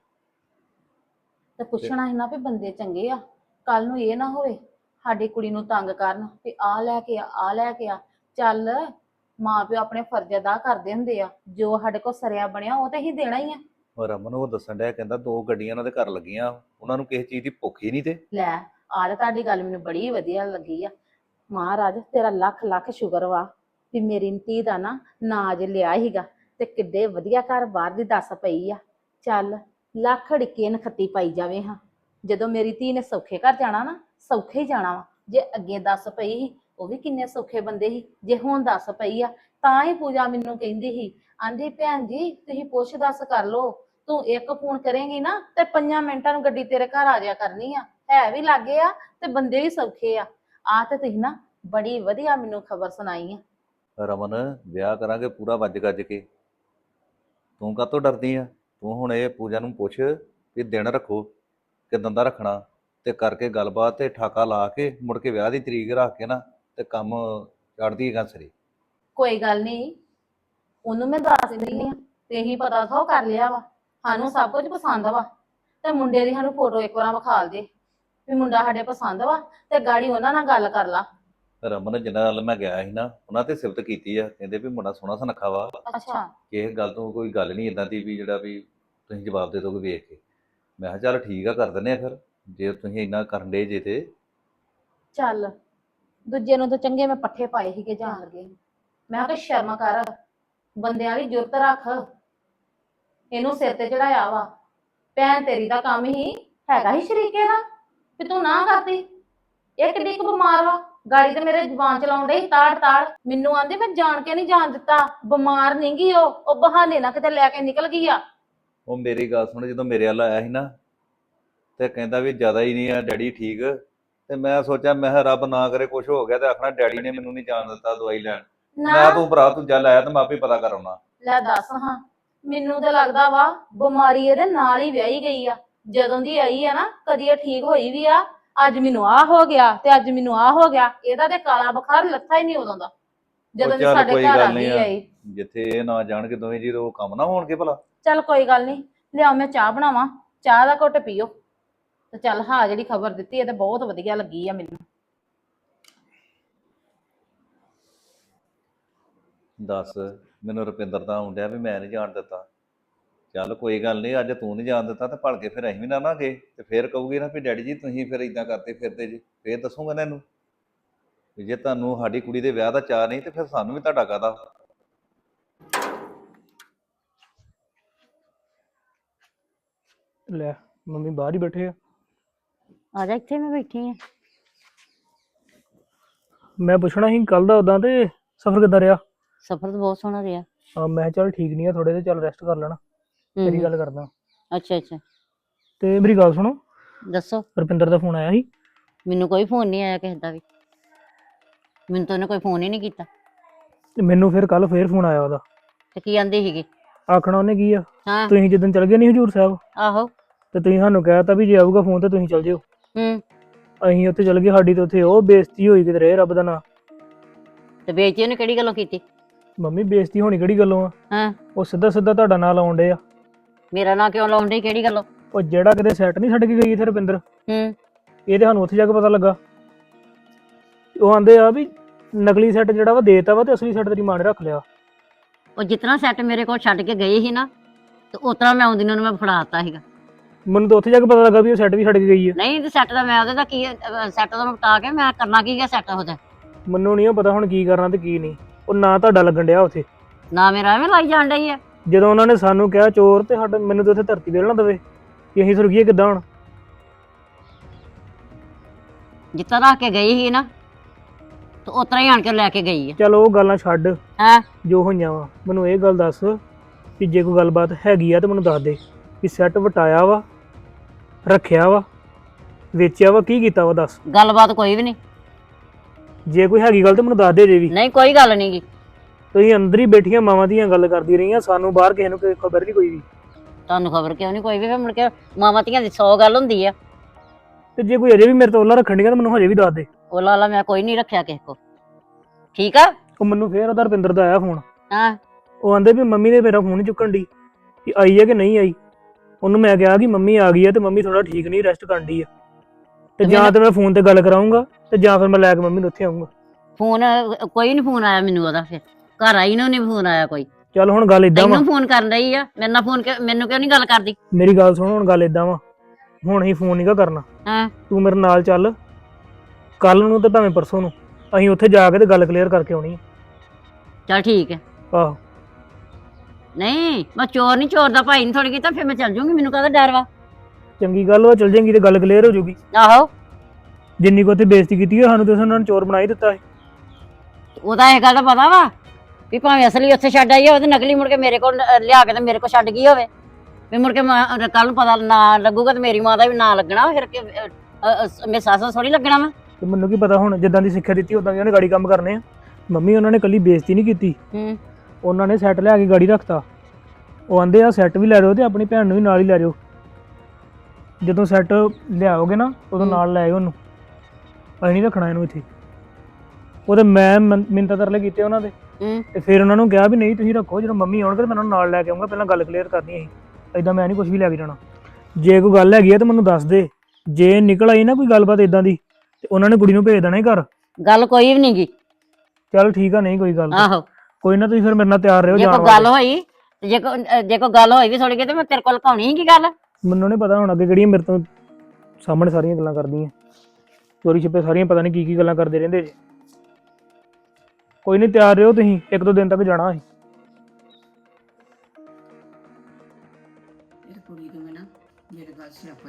ਤੇ ਪੁੱਛਣਾ ਸੀ ਨਾ ਵੀ ਬੰਦੇ ਚੰਗੇ ਆ। ਕੱਲ ਨੂੰ ਇਹ ਨਾ ਹੋਵੇ। ਸਾਡੀ ਕੁੜੀ ਨੂੰ ਤੰਗ ਕਰਨ ਵੀ ਆ ਲੈ ਕੇ ਆ ਆ ਲੈ ਕੇ ਆ। ਚੱਲ ਮਾਂ ਪਿਓ ਆਪਣੇ ਫਰਜ਼ ਅਦਾ ਕਰਦੇ ਹੁੰਦੇ ਆ। ਜੋ ਸਾਡੇ ਕੋਲ ਸਰਿਆ ਬਣਿਆ ਉਹ ਤੇ ਹੀ ਦੇਣਾ ਹੀ ਆ। ਔਰ ਰਮਨ ਉਹ ਦੱਸਣ ਡਿਆ ਕਹਿੰਦਾ ਦੋ ਗੱਡੀਆਂ ਉਹਨਾਂ ਦੇ ਘਰ ਲੱਗੀਆਂ ਉਹਨਾਂ ਨੂੰ ਕਿਸੇ ਚੀਜ਼ ਦੀ ਭੁੱਖ ਹੀ ਨਹੀਂ ਤੇ। ਲੈ ਆਹ ਤਾਂ ਤੁਹਾਡੀ ਗੱਲ ਮੈਨੂੰ ਬੜੀ ਵਧੀਆ ਲੱਗੀ ਆ। ਮਹਾਰਾਜ ਤੇਰਾ ਲੱਖ ਲੱਖ ਸ਼ੁਕਰ ਵਾ ਵੀ ਮੇਰੀ ਧੀ ਦਾ ਨਾ ਨਾਜ ਲਿਆ ਹੀਗਾ ਤੇ ਕਿੱਡੇ ਵਧੀਆ ਘਰ ਬਾਹਰ ਦੀ ਦੱਸ ਪਈ ਆ। ਚੱਲ ਲੱਖ ੜਿੱਕੇ ਨਖੱਤੀ ਪਾਈ ਜਾਵੇ ਹਾਂ। ਜਦੋਂ ਮੇਰੀ ਧੀ ਨੇ ਸੌਖੇ ਘਰ ਜਾਣਾ ਨਾ, ਸੌਖੇ ਹੀ ਜਾਣਾ ਵਾ। ਜੇ ਅੱਗੇ ਦੱਸ ਪਈ ਸੀ, ਉਹ ਵੀ ਕਿੰਨੇ ਸੌਖੇ ਬੰਦੇ ਸੀ। ਜੇ ਹੁਣ ਦੱਸ ਪਈ ਆ, ਤਾਂ ਹੀ ਪੂਜਾ ਮੈਨੂੰ ਕਹਿੰਦੀ ਸੀ, ਆਂਦੀ, ਭੈਣ ਜੀ, ਤੁਸੀਂ ਪੁੱਛ ਦੱਸ ਕਰ ਲੋ ਤੂੰ ਇੱਕ ਫੋਨ ਕਰੇਂਗੀ ਨਾ, ਤੇ ਪੰਜਾਂ ਮਿੰਟਾਂ ਨੂੰ ਗੱਡੀ ਤੇਰੇ ਘਰ ਆ ਜਾਇਆ ਕਰਨੀ ਆ। ਹੈ ਵੀ ਲਾਗੇ ਆ, ਤੇ ਬੰਦੇ ਵੀ ਸੌਖੇ ਆ। ਆ ਤੇ ਤੁਸੀਂ ਨਾ ਬੜੀ ਵਧੀਆ ਮੈਨੂੰ ਖਬਰ ਸੁਣਾਈ ਆ। ਰਮਨ, ਵਿਆਹ ਕਰਾਂਗੇ ਪੂਰਾ ਵੱਜ ਗੱਜ ਕੇ। ਤੂੰ ਕਾਹਤੋਂ ਡਰਦੀ ਆ? ਤੂੰ ਹੁਣ ਇਹ ਪੂਜਾ ਨੂੰ ਪੁੱਛ ਵੀ ਦਿਨ ਰੱਖੋ। ਕਿਦਾਂ ਦਾ ਰੱਖਣਾ ਤੇ ਕਰਕੇ ਗੱਲਬਾਤ ਤੇ ਠਾਕਾ ਲਾ ਕੇ ਮੁੜ ਕੇ ਵਿਆਹ ਦੀ ਤਰੀਕ ਰੱਖ ਕੇ ਨਾ ਤੇ ਕੰਮ ਚੜਦੀ ਹੈ ਸਰੀ। ਕੋਈ ਗੱਲ ਨਹੀਂ ਉਹਨੂੰ ਮੈਂ ਦੱਸ ਦਿੰਦੀ ਆ ਤੇ ਹੀ ਪਤਾ ਥਾ ਉਹ ਕਰ ਲਿਆ ਵਾ ਸਾਨੂੰ ਸਭ ਕੁਝ ਪਸੰਦ ਵਾ ਤੇ ਮੁੰਡੇ ਦੀ ਸਾਨੂੰ ਫੋਟੋ ਇੱਕ ਵਾਰ ਵਿਖਾਲ ਦੇ ਵੀ ਮੁੰਡਾ ਸਾਡੇ ਪਸੰਦ ਵਾ ਤੇ ਗਾੜੀ ਉਹਨਾਂ ਨਾਲ ਗੱਲ ਕਰ ਲਾ। ਰਮਨ ਜਿਨ੍ਹਾਂ ਨਾਲ ਮੈਂ ਗਿਆ ਸੀ ਨਾ ਉਹਨਾਂ ਤੇ ਸਿਫਤ ਕੀਤੀ ਆ ਕਹਿੰਦੇ ਵੀ ਮੁੰਡਾ ਸੋਹਣਾ ਸੁਨੱਖਾ ਵਾ। ਅੱਛਾ। ਕਿਸੇ ਗੱਲ ਤੋਂ ਕੋਈ ਗੱਲ ਨਹੀਂ ਇਦਾਂ ਦੀ ਵੀ ਜਿਹੜਾ ਵੀ ਤੁਸੀਂ ਜਵਾਬ ਦੇ ਦੋਗੇ ਵੇਖ ਕੇ। ਮੈਂ ਕਿਹਾ ਚੱਲ ਠੀਕ ਆ ਕਰ ਦਿੰਦੇ ਆ ਫਿਰ। ਜੇ ਤੁਸੀਂ ਇੰਨਾ ਕਰਨ ਦੇ ਜੇ ਤੇ। ਚੱਲ ਦੂਜੇ ਨੂੰ ਤਾਂ ਚੰਗੇ ਮੈਂ ਪੱਠੇ ਪਾਏ ਸੀਗੇ ਜਾਣ ਲੱਗੇ। ਮੈਂ ਕਿਹਾ ਸ਼ਰਮ ਕਰ ਬੰਦਿਆਂ ਦੀ ਜੁਰਤ ਰੱਖ। ਇਹਨੂੰ ਸਿਰ ਤੇ ਚੜਾਇਆ ਵਾ। ਭੈਣ ਤੇਰੀ ਦਾ ਕੰਮ ਹੀ ਹੈਗਾ ਹੀ ਸ਼ਰੀਕੇ ਦਾ ਵੀ ਤੂੰ ਨਾ ਕਰਦੀ। ਇਹ ਕਿੱਡੀ ਕੁ ਬਿਮਾਰ ਵਾ। ਗਾੜੀ ਤੇ ਮੇਰੇ ਜ਼ੁਬਾਨ ਚਲਾਉਣ ਡਈ ਤਾੜ ਤਾੜ ਮੈਨੂੰ ਆਂਦੇ ਮੈਂ ਜਾਣ ਕੇ ਨਹੀਂ ਜਾਣ ਦਿੱਤਾ। ਬਿਮਾਰ ਨਹੀਂ ਗਈ ਉਹ ਉਹ ਬਹਾਨੇ ਨਾਲ ਕਿਤੇ ਲੈ ਕੇ ਨਿਕਲ ਗਈ ਆ। ਉਹ ਮੇਰੀ ਗੱਲ ਸੁਣ ਜਦੋਂ ਮੇਰੇ ਵੱਲ ਆਇਆ ਸੀ ਨਾ ਤੇ ਕਹਿੰਦਾ ਵੀ ਜ਼ਿਆਦਾ ਹੀ ਨਹੀਂ ਆ ਡੈਡੀ ਠੀਕ। ਤੇ ਮੈਂ ਸੋਚਿਆ ਮੈਂ ਕਿਹਾ ਰੱਬ ਨਾ ਕਰੇ ਕੁਝ ਹੋ ਗਿਆ ਤੇ ਆਖਣਾ ਡੈਡੀ ਨੇ ਮੈਨੂੰ ਨਹੀਂ ਜਾਣ ਦਿੱਤਾ ਦਵਾਈ ਲੈਣ। ਮੈਂ ਨਾ ਤੂੰ ਭਰਾ ਤੂੰ ਚੱਲ ਆਇਆ ਤੇ ਮੈਂ ਆਪੇ ਪਤਾ ਕਰਾਉਣਾ ਲੈ ਦੱਸ ਹਾਂ ਮੈਨੂੰ ਤਾਂ ਲੱਗਦਾ ਵਾ ਬਿਮਾਰੀ ਇਹਦੇ ਨਾਲ ਹੀ ਵਿਆਹੀ ਗਈ ਆ। ਜਦੋਂ ਦੀ ਆਈ ਆ ਨਾ ਕਦੀ ਇਹ ਠੀਕ ਹੋਈ ਵੀ ਆ ਅੱਜ ਮੈਨੂੰ ਆ ਹੋ ਗਿਆ ਤੇ ਅੱਜ ਮੈਨੂੰ ਆ ਹੋ ਗਿਆ ਇਹਦਾ ਤੇ ਕਾਲਾ ਬੁਖਾਰ ਲੱਥਾ ਹੀ ਨਹੀਂ ਉਦੋਂ ਦਾ। ਜਦੋਂ ਦੀ ਸਾਡੇ ਘਰ। ਆਈ। ਜਿੱਥੇ ਇਹ ਨਾ ਜਾਣਗੇ ਦੋਵੇਂ ਜੀ ਉਹ ਕੰਮ ਨਾ ਹੋਣਗੇ ਭਲਾ। ਚੱਲ ਕੋਈ ਗੱਲ ਨਹੀਂ ਲਿਆਓ ਮੈਂ ਚਾਹ ਬਣਾਵਾਂ, ਚਾਹ ਦਾ ਘੁੱਟ ਪੀਓ। ਤੇ ਚੱਲ ਹਾਂ ਜਿਹੜੀ ਖਬਰ ਦਿੱਤੀ ਇਹ ਤੇ ਬਹੁਤ ਵਧੀਆ ਲੱਗੀ ਆ ਮੈਨੂੰ। ਦੱਸ, ਮੈਨੂੰ ਰੁਪਿੰਦਰ ਦਾ ਆਉਂਦਿਆ ਵੀ ਮੈਂ ਨਹੀਂ ਜਾਣ ਦਿੱਤਾ। ਚੱਲ ਕੋਈ ਗੱਲ ਨਹੀਂ ਅੱਜ ਤੂੰ ਨਹੀਂ ਜਾਣ ਦਿੱਤਾ ਤੇ ਭਲ ਕੇ ਫਿਰ ਅਸੀਂ ਵੀ ਨਾ ਨਾ ਗਏ ਤੇ ਫਿਰ ਕਹੂਗੀ ਨਾ ਵੀ ਡੈਡੀ ਜੀ, ਤੁਸੀਂ ਫਿਰ ਇਦਾਂ ਕਰਦੇ ਫਿਰਦੇ ਜੀ, ਫਿਰ ਦੱਸੂਗਾ ਨਾ ਇਹਨੂੰ। ਵੀ ਜੇ ਤੁਹਾਨੂੰ ਸਾਡੀ ਕੁੜੀ ਦੇ ਵਿਆਹ ਦਾ ਚਾਅ ਨਹੀਂ ਤੇ ਫਿਰ ਸਾਨੂੰ ਵੀ ਤੁਹਾਡਾ ਕਾਹਦਾ? ਲੈ ਮੰਮੀ ਬਾਹਰ ਹੀ ਬੈਠੇ ਆ। ਆ ਜਾ ਇੱਥੇ ਮੈਂ ਬੈਠੀ ਆ। ਮੈਂ ਪੁੱਛਣਾ ਸੀ ਕੱਲ ਦਾ ਉਦਾਂ ਤੇ ਸਫ਼ਰ ਕਿੱਦਾਂ ਰਿਹਾ? ਸਫ਼ਰ ਤਾਂ ਬਹੁਤ ਸੋਹਣਾ ਰਿਹਾ। ਆ ਮੈਂ ਕਿਹਾ ਚੱਲ ਠੀਕ ਨਹੀਂ ਆ ਥੋੜੇ ਤੇ ਚੱਲ ਰੈਸਟ ਕਰ ਲੈਣਾ ਤੇਰੀ ਗੱਲ ਕਰਦਾ। ਅੱਛਾ ਅੱਛਾ। ਤੇ ਮੇਰੀ ਗੱਲ ਸੁਣੋ ਦੱਸੋ। ਰੁਪਿੰਦਰ ਦਾ ਫੋਨ ਆਇਆ ਸੀ? ਮੈਨੂੰ ਕੋਈ ਫੋਨ ਨਹੀਂ ਆਇਆ ਕਿਸੇ ਦਾ ਵੀ। ਮੈਨੂੰ ਤਾਂ ਉਹਨੇ ਕੋਈ ਫੋਨ ਹੀ ਨਹੀਂ ਕੀਤਾ। ਤੇ ਮੈਨੂੰ ਫਿਰ ਕੱਲ ਫੇਰ ਫੋਨ ਆਇਆ ਉਹਦਾ। ਤੇ ਕੀ ਆਂਦੇ ਸੀਗੇ? ਆਖਣਾ ਉਹਨੇ ਕੀ ਆ? ਹਾਂ। ਤੁਸੀਂ ਜਿੱਦਣ ਚਲ ਗਏ ਨਹੀਂ ਹਜੂਰ ਸਾਹਿਬ? ਆਹੋ। ਤੇ ਤੁਸੀਂ ਸਾਨੂੰ ਕਹਿ ਤਾ ਵੀ ਜੇ ਆਊਗਾ ਫੋਨ ਤੇ ਤੁਸੀਂ ਚਲ ਜਿਓ। ਹੂੰ। ਅਸੀਂ ਉੱਥੇ ਚਲ ਗਏ ਸਾਡੀ ਤੇ ਉੱਥੇ ਉਹ ਬੇਇੱਜ਼ਤੀ ਹੋਈ ਕਿਤੇ ਰਹੇ ਰੱਬ ਦਾ ਨਾਂ। ਤੇ ਬੇਇੱਜ਼ਤੀ ਉਹਨੇ ਕਿਹੜੀ ਗੱਲੋਂ ਕੀਤੀ? ਮੰਮੀ ਬੇਇੱਜ਼ਤੀ ਹੋਣੀ ਕਿਹੜੀ ਗੱਲੋਂ ਆ? ਹਾਂ। ਉਹ ਸਿੱਧਾ ਸਿੱਧਾ ਤੁਹਾਡਾ ਨਾਂ ਲਾਉਣ ਡੇ ਆ। ਮੇਰਾ ਨਾਂ ਕਿਉਂ ਲਾਉਣ ਡਈ ਕਿਹੜੀ ਗੱਲੋਂ? ਉਹ ਜਿਹੜਾ ਕਿਤੇ ਸੈੱਟ ਨਹੀਂ ਛੱਡ ਕੇ ਗਈ ਇੱਥੇ ਰੁਪਿੰਦਰ ਹੂੰ। ਇਹ ਤੇ ਸਾਨੂੰ ਉੱਥੇ ਜਾ ਕੇ ਪਤਾ ਲੱਗਾ। ਉਹ ਆਂਦੇ ਆ ਵੀ ਨਕਲੀ ਸੈੱਟ ਜਿਹੜਾ ਵਾ ਦੇਤਾ ਵਾ ਤੇ ਅਸਲੀ ਸੈੱਟ ਤੇਰੀ ਮਾਂ ਨੇ ਰੱਖ ਲਿਆ। ਉਹ ਜਿਤਨਾ ਸੈੱਟ ਮੇਰੇ ਕੋਲ ਛੱਡ ਕੇ ਗਏ ਸੀ ਨਾ ਤੇ ਉਤਰਾ ਮੈਂ ਆਉਂਦੀ ਨੂੰ ਮੈਂ ਫੜਾਤਾ ਸੀਗਾ। ਮੈਨੂੰ ਤਾਂ ਉੱਥੇ ਜਾ ਕੇ ਪਤਾ ਲੱਗਾ ਵੀ ਉਹ ਸੈੱਟ ਵੀ ਛੱਡ ਕੇ ਗਈ ਹੈ ਨਹੀਂ ਤੇ ਸੈੱਟ ਦਾ ਮੈਂ ਉਹਦੇ ਦਾ ਕੀ ਸੈੱਟ ਦਾ ਮਟਾ ਕੇ ਮੈਂ ਕਰਨਾ ਕੀ ਗਿਆ ਸੈੱਟ ਉਹਦਾ? ਮੈਨੂੰ ਨਹੀਂ ਪਤਾ ਹੁਣ ਕੀ ਕਰਨਾ ਤੇ ਕੀ ਨਹੀਂ। ਉਹ ਨਾ ਤੁਹਾਡਾ ਲੱਗਣ ਡਿਆ ਉੱਥੇ। ਨਾ ਮੇਰਾ ਐਵੇਂ ਲਾਈ ਜਾਣ ਡਈ ਆ। ਜਦੋਂ ਉਹਨਾਂ ਨੇ ਸਾਨੂੰ ਕਿਹਾ ਚੋਰ ਤੇ ਸਾਡਾ ਮੈਨੂੰ ਤਾਂ ਉੱਥੇ ਧਰਤੀ ਵੇਲ ਨਾ ਦਵੇ। ਕਿ ਅਸੀਂ ਸੁਰਗੀਏ ਕਿੱਦਾਂ ਹੁਣ? ਜਿੱਤਾ ਰੱਖ ਕੇ ਗਈ ਸੀ ਨਾ ਤੇ ਉਤਰਾ ਹੀ ਆਣ ਕੇ ਲੈ ਕੇ ਗਈ ਆ। ਚਲ ਉਹ ਗੱਲਾਂ ਛੱਡ। ਹਾਂ? ਜੋ ਹੋਈਆਂ ਵਾ। ਮੈਨੂੰ ਇਹ ਗੱਲ ਦੱਸ ਕਿ ਜੇ ਕੋਈ ਗੱਲਬਾਤ ਹੈਗੀ ਆ ਤੇ ਮੈਨੂੰ ਦੱਸ ਦੇ ਕਿ ਸੈੱਟ ਵਟਾਇਆ ਵਾ ਰੱਖਿਆ ਵਾ ਵੇਚਿਆ ਵਾ ਕੀ ਕੀਤਾ ਵਾ ਦੱਸ? ਗੱਲਬਾਤ ਕੋਈ ਵੀ ਨਹੀਂ। ਜੇ ਕੋਈ ਹੈਗੀ ਗੱਲ ਤੇ ਮੈਨੂੰ ਦੱਸ ਦੇ ਜੇ ਵੀ। ਨਹੀਂ ਕੋਈ ਗੱਲ ਨਹੀਂ ਗੀ। ਤੁਸੀਂ ਅੰਦਰ ਹੀ ਬੈਠੀਆਂ ਮਾਵਾਂ ਦੀਆਂ ਗੱਲ ਕਰਦੀ ਰਹੀਆਂ ਸਾਨੂੰ ਬਾਹਰ ਕਿਸੇ ਨੂੰ ਕੋਈ ਖਬਰ ਨਹੀਂ ਕੋਈ ਵੀ। ਤੁਹਾਨੂੰ ਖਬਰ ਕਿਉਂ ਨਹੀਂ ਕੋਈ ਵੀ ਫਿਰ ਮੁੜ ਕੇ ਮਾਵਾਂ ਧੀਆਂ ਦੀ 100 ਗੱਲ ਹੁੰਦੀ ਆ। ਤੇ ਜੇ ਕੋਈ ਅਜੇ ਵੀ ਮੇਰੇ ਤੋਂ ਉਹਲਾ ਰੱਖਣ ਡੀਆਂ ਤਾਂ ਮੈਨੂੰ ਹਜੇ ਵੀ ਦੱਸ ਦੇ। ਉਹ ਲਾਲਾ ਮੈਂ ਕੋਈ ਨਹੀਂ ਰੱਖਿਆ ਕਿਸੇ ਕੋ ਠੀਕ ਆ? ਉਹ ਮੈਨੂੰ ਫੇਰ ਉਹਦਾ ਰੁਪਿੰਦਰ ਦਾ ਆਇਆ ਫੋਨ। ਹਾਂ। ਉਹ ਆਂਦੇ ਵੀ ਮੰਮੀ ਨੇ ਮੇਰਾ ਫੋਨ ਚੁੱਕਣ ਦੀ ਕਿ ਆਈ ਹੈ ਕਿ ਨਹੀਂ ਆਈ? ਉਹਨੂੰ ਮੈਂ ਕਿਹਾ ਕਿ ਮੰਮੀ ਆ ਗਈ ਹੈ ਤੇ ਮੰਮੀ ਥੋੜਾ ਠੀਕ ਨਹੀਂ ਰੈਸਟ ਕਰਨ ਦੀ ਆ। ਤੇ ਜਾਂ ਮੈਨੂੰ- ਤੇ ਮੈਂ ਫੋਨ ਤੇ ਗੱਲ ਕਰਾਉਂਗਾ ਤੇ ਜਾਂ ਫਿਰ ਮੈਂ ਲੈ ਕੇ ਮੰਮੀ ਨੂੰ ਉੱਥੇ ਆਉਂਗਾ ਫੋਨ ਕੋਈ ਨਹੀਂ ਫੋਨ ਆਇਆ ਮੈਨੂੰ ਉਹਦਾ ਫਿਰ। ਘਰ ਆਈ ਨੂੰ ਨਹੀਂ ਫੋਨ ਆਇਆ ਕੋਈ। ਚੱਲ ਹੁਣ ਗੱਲ ਇਦਾਂ ਵਾ। ਤੈਨੂੰ ਫੋਨ ਕਰਨ ਰਹੀ ਆ ਮੇਰੇ ਨਾਲ ਫੋਨ ਮੈਨੂੰ ਕਿਉਂ ਨਹੀਂ ਗੱਲ ਕਰਦੀ? ਮੇਰੀ ਗੱਲ ਸੁਣ ਹੁਣ ਗੱਲ ਇਦਾਂ ਵਾ। ਹੁਣ ਹੀ ਫੋਨ ਨਹੀਂਗਾ ਕਰਨਾ। ਹਾਂ। ਤੂੰ ਮੇਰੇ ਨਾਲ ਚੱਲ। ਕੱਲ ਨੂੰ ਤੇ ਭਾਵੇਂ ਪਰਸੋਂ ਨੂੰ। ਅਸੀਂ ਉੱਥੇ ਜਾ ਕੇ ਤੇ ਗੱਲ ਕਲੀਅਰ ਕਰਕੇ ਆਉਣੀ ਆ। ਚਲ ਠੀਕ ਹੈ ਆਹੋ। ਨਹੀਂ ਮੈਂ ਚੋਰ ਨਹੀਂ ਚੋਰ ਦਾ ਭਾਈ ਨਹੀਂ ਥੋੜੀ ਕੀਤਾ ਫਿਰ ਮੈਂ ਚੱਲ ਜੂੰਗੀ ਮੈਨੂੰ ਕਾਹਦਾ ਡਰ ਵਾ? ਚੰਗੀ ਗੱਲ ਵਾ ਚੱਲ ਜਾਏਗੀ ਤੇ ਗੱਲ ਕਲੀਅਰ ਹੋ ਜਾਊਗੀ ਆਹੋ। ਜਿੰਨੀ ਕੋ ਉੱਥੇ ਬੇਇੱਜ਼ਤੀ ਕੀਤੀ ਹੈ ਸਾਨੂੰ ਤੇ ਉਹਨਾਂ ਨੇ ਚੋਰ ਬਣਾ ਹੀ ਦਿੱਤਾ ਹੈ ਉਹਦਾ ਇਹ ਗੱਲ ਦਾ ਪਤਾ ਵਾ ਵੀ ਭਾਵੇਂ ਅਸਲੀ ਉੱਥੇ ਛੱਡ ਆਈ ਹੋਵੇ ਤੇ ਨਕਲੀ ਮੁੜ ਕੇ ਮੇਰੇ ਕੋਲ ਅਹ, ਲਿਆ ਕੇ ਤੇ ਮੇਰੇ ਕੋਲ ਛੱਡ ਗਈ ਹੋਵੇ। ਵੀ ਮੁੜ ਕੇ ਕੱਲ ਨੂੰ ਪਤਾ ਨਾ ਲੱਗੂਗਾ ਤੇ ਮੇਰੀ ਮਾਂ ਦਾ ਵੀ ਨਾਂ ਲੱਗਣਾ ਫਿਰ ਕਿ ਅਹ, ਅਹ, ਅਹ, ਮੇਰੇ ਸੱਸ ਥੋੜੀ ਲੱਗਣਾ ਵਾ। ਤੇ ਮੈਨੂੰ ਕੀ ਪਤਾ ਹੁਣ ਜਿੱਦਾਂ ਦੀ ਸਿੱਖਿਆ ਦਿੱਤੀ ਉਦਾਂ ਦੀ ਉਹਨੇ ਗਾੜੀ ਕੰਮ ਕਰਨੇ ਆ। ਮੰਮੀ ਉਹਨਾਂ ਨੇ ਕੱਲੀ ਬੇਇੱਜ਼ਤੀ ਨਹੀਂ ਕੀਤੀ। ਹੂੰ। ਉਹਨਾਂ ਨੇ ਸੈੱਟ ਲਿਆ ਕੇ ਗਾੜੀ ਰੱਖਤਾ। ਉਹ ਆਂਦੇ ਆ ਸੈੱਟ ਵੀ ਲੈ ਜਾਓ ਤੇ ਆਪਣੀ ਭੈਣ ਨੂੰ ਵੀ ਨਾਲ ਹੀ ਲੈ ਜਾਓ। ਜਦੋਂ ਸੈੱਟ ਲਿਆਓਗੇ ਨਾ ਉਦੋਂ। ਨਾਲ ਲੈ ਆਇਓ ਉਹਨੂੰ। ਅਸੀਂ ਨਹੀਂ ਰੱਖਣਾ ਇਹਨੂੰ ਇੱਥੇ। ਉਹਦੇ ਮੈਂ ਮਨ- ਮਿੰਨਤਾਂ ਤਰਲੇ ਕੀਤੇ ਉਹਨਾਂ ਦੇ। ਹੂੰ। ਤੇ ਫਿਰ ਉਹਨਾਂ ਨੂੰ ਕਿਹਾ ਵੀ ਨਹੀਂ ਤੁਸੀਂ ਰੱਖੋ ਜਦੋਂ ਮੰਮੀ ਆਉਣਗੇ ਤਾਂ ਮੈਂ ਉਹਨਾਂ ਨੂੰ ਨਾਲ ਲੈ ਕੇ ਆਉਂਗਾ ਪਹਿਲਾਂ ਗੱਲ ਕਲੀਅਰ ਕਰਨੀ ਸੀ। ਐਦਾਂ ਮੈਂ ਨਹੀਂ ਕੁਝ ਵੀ ਲੈ ਕੇ ਜਾਣਾ। ਜੇ ਕੋਈ ਗੱਲ ਹੈਗੀ ਆ ਤਾਂ ਮੈਨੂੰ ਦੱਸ ਦੇ। ਜੇ ਨਿਕਲ ਆਈ ਨਾ ਕੋਈ ਗੱਲਬਾਤ ਇਦਾਂ ਦੀ ਤੇ ਉਹਨਾਂ ਨੇ ਕੁੜੀ ਨੂੰ ਭੇਜ ਦੇਣਾ ਹੀ ਘਰ। ਗੱਲ ਕੋਈ ਵੀ ਨਹੀਂ ਗੀ। ਚੱਲ ਠੀਕ ਆ ਨਹੀਂ ਕੋਈ ਗੱਲ ਤਾਂ। ਆਹੋ। ਕੋਈ ਨਾ ਤੁਸੀਂ ਫਿਰ ਮੇਰੇ ਨਾਲ ਤਿਆਰ ਰਹੋ ਜੇ ਜਾਣ ਕੋਈ ਗੱਲ ਹੋਈ ਤੇ ਜੇ ਕੋਈ ਅਹ, ਜੇ ਕੋਈ ਗੱਲ ਹੋਈ ਵੀ ਥੋੜੀ ਜਿਹੀ ਤੇ ਮੈਂ ਤੇਰੇ ਕੋਲ ਕਾਉਣੀ ਸੀ ਗੱਲ। ਮੈਨੂੰ ਨਹੀਂ ਪਤਾ ਹੁਣ ਅੱਗੇ ਕਿਹੜੀਆਂ ਮੇਰੇ ਤੋਂ ਸਾਹਮਣੇ ਸਾਰੀਆਂ ਗੱਲਾਂ ਕਰਦੀਆਂ। ਚੋਰੀ ਛਿਪੇ ਸਾਰੀਆਂ ਪਤਾ ਨਹੀਂ ਕੀ ਕੀ ਗੱਲਾਂ ਕਰਦੇ ਰਹਿੰਦੇ ਜੀ। ਕੋਈ ਨਹੀਂ ਤਿਆਰ ਰਹੋ ਤੁਸੀਂ ਇੱਕ ਦੋ ਦਿਨ ਤੱਕ ਜਾਣਾ ਹੈ ਇਹ ਕੁੜੀ ਨੂੰ ਮੈਂ ਨਾ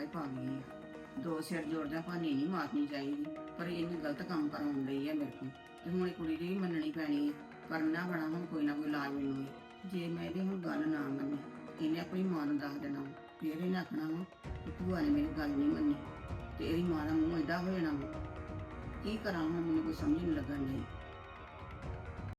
ਪਾ ਗਈ ਆ। ਦੋ ਸਿਰ ਜੋੜਦਾ ਭਾਨੀ ਨਹੀਂ ਮਾਰਨੀ ਚਾਹੀਦੀ ਪਰ ਇਹਨੇ ਗਲਤ ਕੰਮ ਕਰਾਉਣ ਲਈ ਆ ਮੇਰੇ ਕੋਲ। ਤੇ ਹੁਣ ਇਹ ਕੁੜੀ ਦੀ ਵੀ ਮੰਨਣੀ ਪੈਣੀ ਹੈ ਕਰਨਾ ਬਣਾ, ਹੁਣ ਕੋਈ ਨਾ ਕੋਈ ਇਲਾਜ ਮੈਨੂੰ ਜੇ ਮੈਂ ਇਹਦੀ ਹੁਣ ਗੱਲ ਨਾ ਮੰਨੀ, ਇਹਨੇ ਆਪਣੀ ਮਾਂ ਨੂੰ ਦੱਸ ਦੇਣਾ ਵਾ। ਫਿਰ ਇਹਨੇ ਆਖਣਾ ਵਾ ਕਿ ਭੂਆ ਨੇ ਮੇਰੀ ਗੱਲ ਨਹੀਂ ਮੰਨੀ, ਤੇ ਇਹਦੀ ਮਾਂ ਦਾ ਮੂੰਹ ਏਡਾ ਹੋ ਜਾਣਾ ਵਾ। ਕੀ ਕਰਾਂ ਹੁਣ ਮੈਨੂੰ ਕੋਈ ਸਮਝ ਨਹੀਂ ਲੱਗਣ ਡਈ